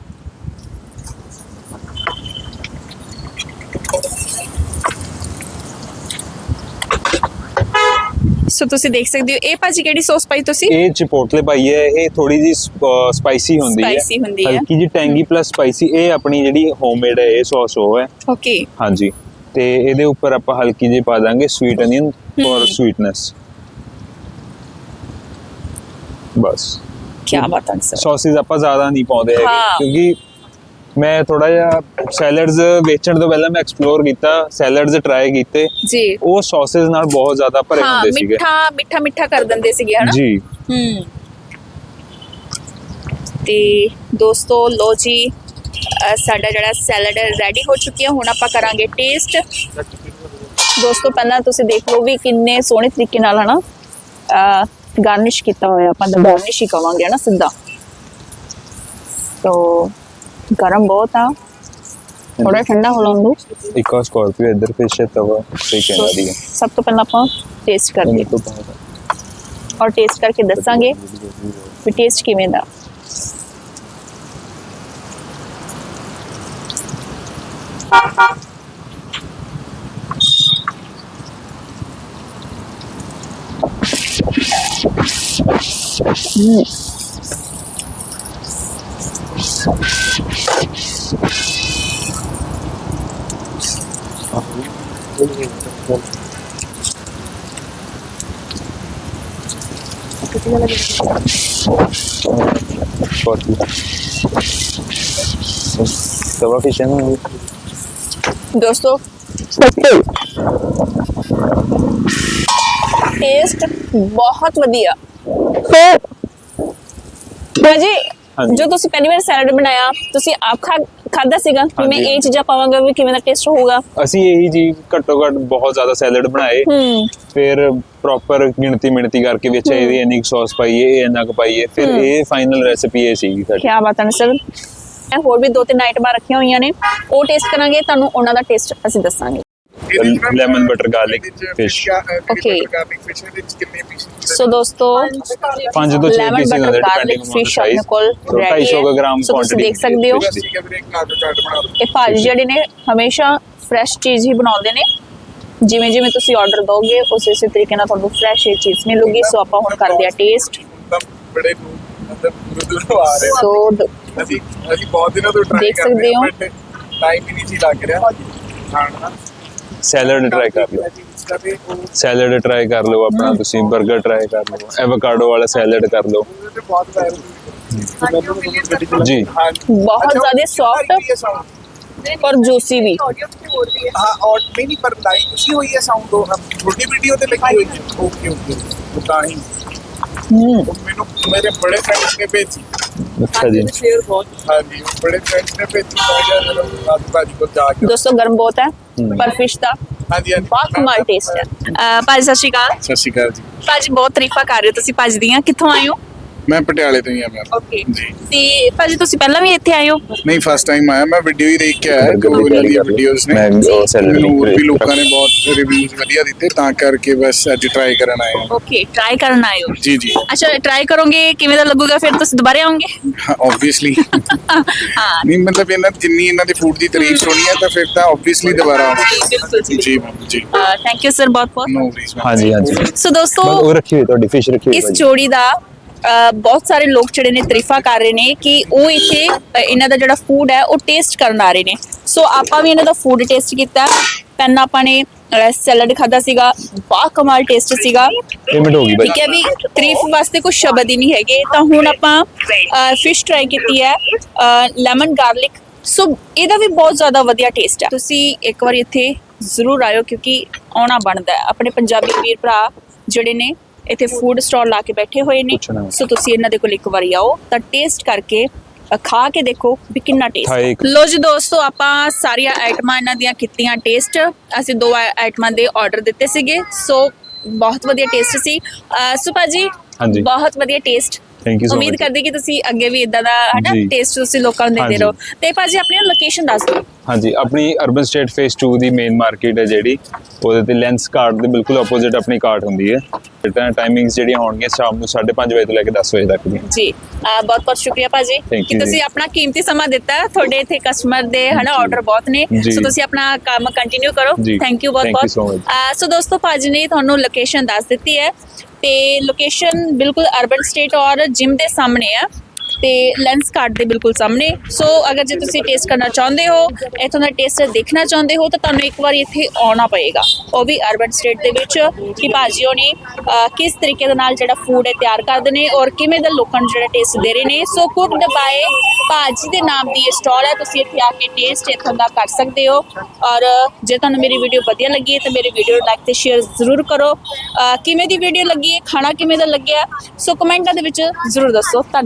ਸੋ ਤੁਸੀਂ ਦੇਖ ਸਕਦੇ ਹੋ ਇਹ ਭਾਜੀ ਕਿਹੜੀ ਸੌਸ ਪਾਈ ਤੁਸੀਂ ਇਹ ਚਿਪੋਟਲੇ ਪਾਈ ਹੈ ਇਹ ਥੋੜੀ ਜੀ ਸਪਾਈਸੀ ਹੁੰਦੀ ਹੈ Spicy ਹੁੰਦੀ ਹੈ। ਹਲਕੀ ਜੀ ਟੈਂਗੀ ਪਲੱਸ ਸਪਾਈਸੀ ਇਹ ਆਪਣੀ ਜਿਹੜੀ ਹੋਮਮੇਡ ਹੈ ਇਹ ਸੌਸ ਉਹ ਹੈ ਓਕੇ ਹਾਂਜੀ ਤੇ ਇਹਦੇ ਉੱਪਰ ਆਪਾਂ ਹਲਕੀ ਜਿਹੀ ਪਾ ਦਾਂਗੇ ਸਵੀਟ ਅਨੀਅਨ ਫॉर ਸਵੀਟਨੈਸ ਬਸ। ਕੀ ਬਾਤ ਹੈ ਸਰ। ਸੌਸਿਸ ਆਪਾਂ ਜ਼ਿਆਦਾ ਨਹੀਂ ਪਾਉਂਦੇ ਹੈਗੇ। ਕਿਉਂਕਿ ਮੈਂ ਥੋੜਾ ਜਿਹਾ ਸੈਲਡਸ ਵੇਚਣ ਤੋਂ ਪਹਿਲਾਂ ਮੈਂ ਐਕਸਪਲੋਰ ਕੀਤਾ ਸੈਲਡਸ ਟਰਾਈ ਕੀਤੇ। ਜੀ। ਉਹ ਸੌਸਿਸ ਨਾਲ ਬਹੁਤ ਜ਼ਿਆਦਾ ਭਰੇ ਹੁੰਦੇ ਸੀਗੇ। ਮਿੱਠਾ ਮਿੱਠਾ ਮਿੱਠਾ ਕਰ ਦਿੰਦੇ ਸੀਗੇ ਹਨਾ? ਜੀ। ਹੂੰ। ਤੇ ਦੋਸਤੋ ਲੋ ਜੀ ਸਾਡਾ ਜਿਹੜਾ ਸੈਲਡ ਰੈਡੀ ਹੋ ਚੁੱਕੀ ਹੈ ਹੁਣ ਆਪਾਂ ਕਰਾਂਗੇ ਟੇਸਟ ਦੋਸਤੋ ਪਹਿਲਾਂ ਤੁਸੀਂ ਦੇਖ ਲਓ ਵੀ ਕਿੰਨੇ ਸੋਹਣੇ ਤਰੀਕੇ ਨਾਲ ਹਨਾ ਗਾਰਨਿਸ਼ ਕੀਤਾ ਹੋਇਆ ਆਪਾਂ ਤਾਂ ਗਾਰਨਿਸ਼ ਹੀ ਕਵਾਂਗੇ ਹਨਾ ਸਿੱਧਾ। ਤੋ ਗਰਮ ਬਹੁਤ ਆ। ਥੋੜਾ ਠੰਡਾ ਹੋ ਲੰਦੋ ਇੱਕ ਸਕਾਰਪੀਓ ਇੱਧਰ ਪਿੱਛੇ ਤਵਾ ਤੇ ਕਹਿੰਦੀ ਹੈ। ਸਭ ਤੋਂ ਪਹਿਲਾਂ ਆਪਾਂ ਟੇਸਟ ਕਰਦੇ ਬਾਅਦ ਔਰ ਟੇਸਟ ਕਰਕੇ ਦੱਸਾਂਗੇ ਵੀ ਟੇਸਟ ਕਿਵੇਂ ਦਾ। ਸਕਾਰਪੀਓ ਤਵਾ ਪਿੱਛੇ ਦੋਸਤੋ ਟੇਸਟ ਬਹੁਤ ਵਧੀਆ। ਸੋ ਭਾਜੀ। ਜੋ ਤੁਸੀਂ ਪਹਿਲੀ ਵਾਰ ਸੈਲਡ ਬਣਾਇਆ ਤੁਸੀਂ ਆਪ ਖਾ ਖਾਦਾ ਸੀਗਾ? ਕਿ ਮੈਂ। ਇਹ ਚੀਜ਼ਾਂ ਪਾਵਾਂਗਾ ਵੀ ਕਿਵੇਂ ਦਾ ਟੇਸਟ ਹੋਊਗਾ? ਅਸੀਂ ਇਹੀ ਜੀ ਘੱਟੋ ਘੱਟ ਬਹੁਤ ਜ਼ਿਆਦਾ ਸੈਲਡ ਬਣਾਏ। ਹੂੰ। ਫਿਰ ਪ੍ਰੋਪਰ ਗਿਣਤੀ ਮਿਣਤੀ ਕਰਕੇ ਵਿੱਚ ਇਹਦੀ ਇੰਨੀ ਸੌਸ ਪਾਈਏ ਇਹ ਇੰਨਾ ਕੁ ਪਾਈਏ ਫਿਰ। ਇਹ ਫਾਈਨਲ ਰੈਸਿਪੀ ਇਹ ਸੀਗੀ ਸਾਡੀ। ਕੀ ਬਾਤ ਹੈ ਸਰ ਮੈਂ ਹੋਰ ਵੀ ਦੋ ਤਿੰਨ ਆਈਟਮਾਂ ਰੱਖੀਆਂ ਹੋਈਆਂ ਨੇ। ਉਹ ਟੇਸਟ ਕਰਾਂਗੇ ਤੁਹਾਨੂੰ ਉਹਨਾਂ ਦਾ ਟੇਸਟ ਅਸੀਂ ਦੱਸਾਂਗੇ। Lemon butter garlic fish piece so ਦੋਸਤੋ ਪੰਜ ਤੋਂ 6 ਲੈਮਨ ਪੀਸ ਹੁੰਦੇ ਗਾਰਲਿਕ ਡਿਪੈਂਡਿੰਗ ਫਿਸ਼ ਆਪਣੇ ਕੋਲ ਰੈਡੀ 250 ਗ੍ਰਾਮ ਸੋ ਤੁਸੀਂ ਕੁਆਂਟੀਟੀ ਦੇਖ ਸਕਦੇ ਹੋ। ਹੈ ਇਹ ਭਾਜੀ ਜਿਹੜੇ ਨੇ ਹਮੇਸ਼ਾ ਫਰੈਸ਼ ਚੀਜ਼ ਹੀ ਬਣਾਉਂਦੇ ਨੇ। ਜਿਵੇਂ ਜਿਵੇਂ ਤੁਸੀਂ ਆਰਡਰ ਦੋਗੇ ਉਸੇ ਉਸੇ ਤਰੀਕੇ ਨਾਲ ਤੁਹਾਨੂੰ ਫਰੈਸ਼ ਇਹ ਚੀਜ਼ ਮਿਲੂਗੀ। ਸੋ ਆਪਾਂ ਹੁਣ ਕਰਦੇ ਆ ਟੇਸਟ ਬੜੇ ਲੋਕ ਮਤਲਬ ਦੂਰ ਦੂਰੋਂ ਆ ਰਹੇ ਸੋ ਦ- ਨੇ। ਅਸੀਂ ਅਸੀਂ ਬਹੁਤ ਦਿਨਾਂ ਤੋਂ ਟਰਾਈ ਦੇਖ ਕਰ ਸਕਦੇ ਰਹੇ ਹੋ। ਹਾਂ ਟਾਈਮ ਹੀ ਨਹੀਂ ਸੀ ਲੱਗ ਰਿਹਾ ਖਾਣ ਦਾ ਸੈਲਡ ਟਰਾਈ ਕਰ ਲਓ ਕਦੇ ਉਹ ਸੈਲਡ ਟਰਾਈ ਕਰ ਲਓ ਆਪਣਾ ਤੁਸੀਂ 버ਗਰ ਟਰਾਈ ਕਰ ਲਓ ਐਵੋਕਾਡੋ ਵਾਲਾ ਸੈਲਡ ਕਰ ਲਓ ਉਹਦੇ ਤੇ ਬਹੁਤ ਵਾਇਰਲ ਜੀ ਹਾਂ ਬਹੁਤ ਅੱਛਾ, ਜ਼ਿਆਦਾ soft ਆਈ ਹੈ sound? ਪਰ ਜੂਸੀ ਵੀ ਹਾਂ ਔਰ ਨਹੀਂ ਨਹੀਂ ਪਰ ਲਾਈਕ ਉਸੀ ਹੋਈ ਹੈ ਸਾਊਂਡ ਉਹ ਤੇ ਹੈ। ਤਾਂ ਮੈਨੂੰ ਮੇਰੇ ਬੜੇ ਫਰੈਂਡਸ ਨੇ ਭੇਜੀ। ਅੱਛਾ ਜੀ। ਸ਼ੇਅਰ ਬਹੁਤ ਹਾਂਜੀ ਬੜੇ ਫਰੈਂਡਸ ਨੇ ਭੇਜੀ ਚਲੋ ਰਾਤ ਭਾਜੀ ਕੋਲ ਜਾ ਕੇ ਦੋਸਤੋ ਗਰਮ ਬਹੁਤ ਹੈ। ਪਰ ਫਿਸ਼ ਦਾ ਹਾਂਜੀ ਹਾਂਜੀ। ਬਹੁਤ ਕਮਾਲ ਟੇਸਟ ਹੈ। ਭਾਜੀ ਸਤਿ ਸ਼੍ਰੀ ਅਕਾਲ। ਸਤਿ ਸ਼੍ਰੀ ਅਕਾਲ ਜੀ। ਭਾਜੀ ਬਹੁਤ ਤਾਰੀਫਾਂ ਕਰ ਰਹੇ ਹੋ ਤੁਸੀਂ ਭਾਜੀ ਦੀਆਂ। ਕਿੱਥੋਂ ਆਏ ਹੋ? ਮੈਂ ਪਟਿਆਲੇ ਤੋਂ ਹੀ ਆ ਓਕੇ ਜੀ। ਤੇ ਭਾਜੀ ਤੁਸੀਂ ਪਹਿਲਾਂ ਵੀ ਇੱਥੇ ਆਏ ਹੋ? ਨਹੀਂ ਫਸਟ ਟਾਈਮ ਆਇਆ। ਮੈਂ ਵੀਡੀਓ ਹੀ ਦੇਖ ਕੇ ਆਇਆ। ਜੋ ਇਹਨਾਂ ਦੀਆਂ ਵੀਡੀਓਜ਼ ਨੇ। ਮੈਂ ਉਹ ਮੈਨੂੰ ਹੋਰ ਵੀ ਲੋਕਾਂ ਨੇ ਬਹੁਤ ਰਿਵਿਊਜ਼ ਵਧੀਆ ਦਿੱਤੇ ਤਾਂ ਕਰਕੇ ਬਸ ਅੱਜ ਟਰਾਈ ਕਰਨ ਆਏ ਹਾਂ। ਓਕੇ ਟਰਾਈ ਕਰਨ ਆਏ ਹੋ। ਜੀ ਜੀ। ਅੱਛਾ ਟਰਾਈ ਕਰੋਗੇ ਕਿਵੇਂ ਦਾ ਲੱਗੂਗਾ? ਫਿਰ ਤੁਸੀਂ ਦੁਬਾਰਾ ਆਉਂਗੇ ਆਬਵੀਅਸਲੀ ਹਾਂ। ਨਹੀਂ ਮਤਲਬ ਇਹਨਾਂ ਜਿੰਨੀ ਇਹਨਾਂ ਦੇ ਫੂਡ ਦੀ ਤਾਰੀਫ ਸੁਣੀ ਹੈ ਤਾਂ ਫਿਰ ਤਾਂ ਆਬਵੀਅਸਲੀ ਦੁਬਾਰਾ ਆਉਣਾ ਬਿਲਕੁਲ ਜੀ ਜੀ ਥੈਂਕ ਯੂ ਸਰ ਬਹੁਤ ਬਹੁਤ। ਨੋ ਵਰੀਜ਼ ਹਾਂਜੀ ਹਾਂਜੀ। ਸੋ ਦੋਸਤੋ ਉਹ ਰੱਖੀ ਹੋਈ ਤੁਹਾਡੀ ਫਿਸ਼ ਰੱਖੀ ਹੋਈ ਇਸ। ਜੋੜੀ ਦਾ ਬਹੁਤ ਸਾਰੇ ਲੋਕ ਜਿਹੜੇ ਨੇ ਤਾਰੀਫਾਂ ਕਰ ਰਹੇ ਨੇ ਕਿ ਉਹ ਇੱਥੇ ਇਹਨਾਂ ਦਾ ਜਿਹੜਾ ਫੂਡ ਹੈ ਉਹ ਟੇਸਟ ਕਰਨ ਆ ਰਹੇ ਨੇ। ਸੋ ਆਪਾਂ ਵੀ ਇਹਨਾਂ ਦਾ ਫੂਡ ਟੇਸਟ ਕੀਤਾ। ਪਹਿਲਾਂ ਆਪਾਂ ਨੇ ਸੈਲਡ ਖਾਦਾ ਸੀਗਾ। ਬਹੁਤ ਕਮਾਲ ਟੇਸਟ ਸੀਗਾ। ਪੇਮੈਂਟ ਹੋ ਗਈ ਭਾਈ। ਠੀਕ ਹੈ ਵੀ ਤਾਰੀਫ ਵਾਸਤੇ ਕੁਝ ਸ਼ਬਦ ਹੀ ਨਹੀਂ ਹੈਗੇ। ਤਾਂ ਹੁਣ ਆਪਾਂ ਫਿਸ਼ ਟਰਾਈ ਕੀਤੀ ਹੈ ਲੈਮਨ ਗਾਰਲਿਕ ਸੋ ਇਹਦਾ ਵੀ ਬਹੁਤ ਜ਼ਿਆਦਾ ਵਧੀਆ ਟੇਸਟ ਹੈ ਤੁਸੀਂ ਇੱਕ ਵਾਰ ਇੱਥੇ ਜ਼ਰੂਰ ਆਇਓ ਕਿਉਂਕਿ ਆਉਣਾ ਬਣਦਾ ਹੈ। ਆਪਣੇ ਪੰਜਾਬੀ ਵੀਰ ਭਰਾ ਜਿਹੜੇ ਨੇ ਇੱਥੇ ਫੂਡ ਸਟਾਲ ਲਾ ਕੇ ਬੈਠੇ ਹੋਏ ਨੇ। ਸੋ ਤੁਸੀਂ ਇਹਨਾਂ ਦੇ ਕੋਲ ਇੱਕ ਵਾਰੀ ਆਓ। ਤਾਂ ਟੇਸਟ ਕਰਕੇ ਖਾ ਕੇ ਦੇਖੋ ਵੀ ਕਿੰਨਾ ਟੇਸਟ ਲੋ ਜੀ ਦੋਸਤੋ ਆਪਾਂ ਸਾਰੀਆਂ ਆਈਟਮਾਂ ਇਹਨਾਂ ਦੀਆਂ ਕੀਤੀਆਂ ਟੇਸਟ ਅਸੀਂ ਦੋ ਆਈ- ਆਈਟਮਾਂ ਦੇ ਆਰਡਰ ਦਿੱਤੇ ਸੀਗੇ। ਸੋ ਬਹੁਤ ਵਧੀਆ ਟੇਸਟ ਸੀ। ਸੁਪਾ ਜੀ ਹਾਂਜੀ। ਬਹੁਤ ਵਧੀਆ ਟੇਸਟ Thank you so ਉਮੀਦ. ਕਰਦੇ ਕਿ ਤੁਸੀਂ ਅੱਗੇ ਵੀ ਇਦਾਂ ਦਾ ਹਨਾ ਜੀ। ਟੇਸਟ ਤੁਸੀਂ ਲੋਕਾਂ ਨੂੰ ਦਿੰਦੇ ਹਾਂਜੀ। ਰਹੋ ਤੇ ਭਾਜੀ ਆਪਣੀ ਲੋਕੇਸ਼ਨ ਦੱਸ ਦਿਓ ਹਾਂਜੀ ਆਪਣੀ ਅਰਬਨ ਸਟੇਟ ਫੇਸ 2 ਦੀ ਮੇਨ ਮਾਰਕੀਟ ਹੈ ਜਿਹੜੀ ਉਹਦੇ ਤੇ ਲੈਂਸ ਕਾਰਟ ਦੇ ਬਿਲਕੁਲ ਆਪੋਜ਼ਿਟ ਆਪਣੀ ਕਾਰਟ ਹੁੰਦੀ ਹੈ ਰਿਟਰਨ ਟਾਈਮਿੰਗਸ ਜਿਹੜੀਆਂ ਹੋਣਗੀਆਂ ਸ਼ਾਮ ਨੂੰ 5:30 ਵਜੇ ਤੋਂ ਲੈ ਕੇ 10 ਵਜੇ ਤੱਕ ਦੀਆਂ ਜੀ ਬਹੁਤ ਬਹੁਤ ਸ਼ੁਕਰੀਆ ਭਾਜੀ Thank ਕਿ you ਤੁਸੀਂ ਜੀ। ਆਪਣਾ ਕੀਮਤੀ ਸਮਾਂ ਦਿੱਤਾ ਤੁਹਾਡੇ ਇੱਥੇ ਕਸਟਮਰ ਦੇ ਹਨਾ ਆਰਡਰ ਬਹੁਤ ਨੇ ਜੀ। ਸੋ ਤੁਸੀਂ ਆਪਣਾ ਕੰਮ ਕੰਟੀਨਿਊ ਕਰੋ ਜੀ। ਥੈਂਕ ਯੂ ਬਹੁਤ Thank you so ਬਹੁਤ much. ਸੋ ਦੋਸਤੋ ਭਾਜੀ ਨੇ ਤੁਹਾਨੂੰ ਲੋਕੇਸ਼ਨ ਦੱਸ ਦਿੱਤੀ ਹੈ ਤੇ ਲੋਕੇਸ਼ਨ ਬਿਲਕੁਲ ਅਰਬਨ ਸਟੇਟ ਔਰ ਜਿਮ ਦੇ ਸਾਹਮਣੇ ਆ। ਤੇ ਲੈਂਸ ਕਾਰਟ ਦੇ ਬਿਲਕੁਲ ਸਾਹਮਣੇ। ਸੋ ਅਗਰ ਜੇ ਤੁਸੀਂ ਟੇਸਟ ਕਰਨਾ ਚਾਹੁੰਦੇ ਹੋ ਇਥੋਂ ਦਾ ਟੇਸਟ ਦੇਖਣਾ ਚਾਹੁੰਦੇ ਹੋ ਤਾਂ ਤੁਹਾਨੂੰ ਇੱਕ ਵਾਰ ਇੱਥੇ ਆਉਣਾ ਪਏਗਾ। ਉਹ ਵੀ ਅਰਬਨ ਸਟੇਟ ਦੇ ਵਿੱਚ ਕਿ ਭਾਜੀ ਹੋਣੀ ਅਹ, ਕਿਸ ਤਰੀਕੇ ਦੇ ਨਾਲ ਜਿਹੜਾ ਫੂਡ ਹੈ ਤਿਆਰ ਕਰਦੇ ਨੇ ਔਰ ਕਿਵੇਂ ਦਾ ਲੋਕਾਂ ਨੂੰ ਜਿਹੜਾ ਟੇਸਟ ਦੇ ਰਹੇ ਨੇ। ਸੋ ਕੁਕਡ ਬਾਏ ਭਾਜੀ ਦੇ ਨਾਮ ਦੀ ਇਹ ਸਟਾਲ ਹੈ। ਤੁਸੀਂ ਇੱਥੇ ਆ ਕੇ ਟੇਸਟ ਇੱਥੋਂ ਦਾ ਕਰ ਸਕਦੇ ਹੋ। ਔਰ ਜੇ ਤੁਹਾਨੂੰ ਮੇਰੀ ਵੀਡੀਓ ਵਧੀਆ ਲੱਗੀ ਹੈ ਤਾਂ ਮੇਰੀ ਵੀਡੀਓ ਨੂੰ ਲਾਈਕ ਤੇ ਸ਼ੇਅਰ ਜ਼ਰੂਰ ਕਰੋ। ਕਿਵੇਂ ਦੀ ਵੀਡੀਓ ਲੱਗੀ ਹੈ ਖਾਣਾ ਕਿਵੇਂ ਦਾ ਲੱਗਿਆ ਸੋ ਕਮੈਂਟਾਂ ਦੇ ਵਿੱਚ ਜ਼ਰੂਰ ਦੱਸੋ। ਧੰਨਵਾਦ।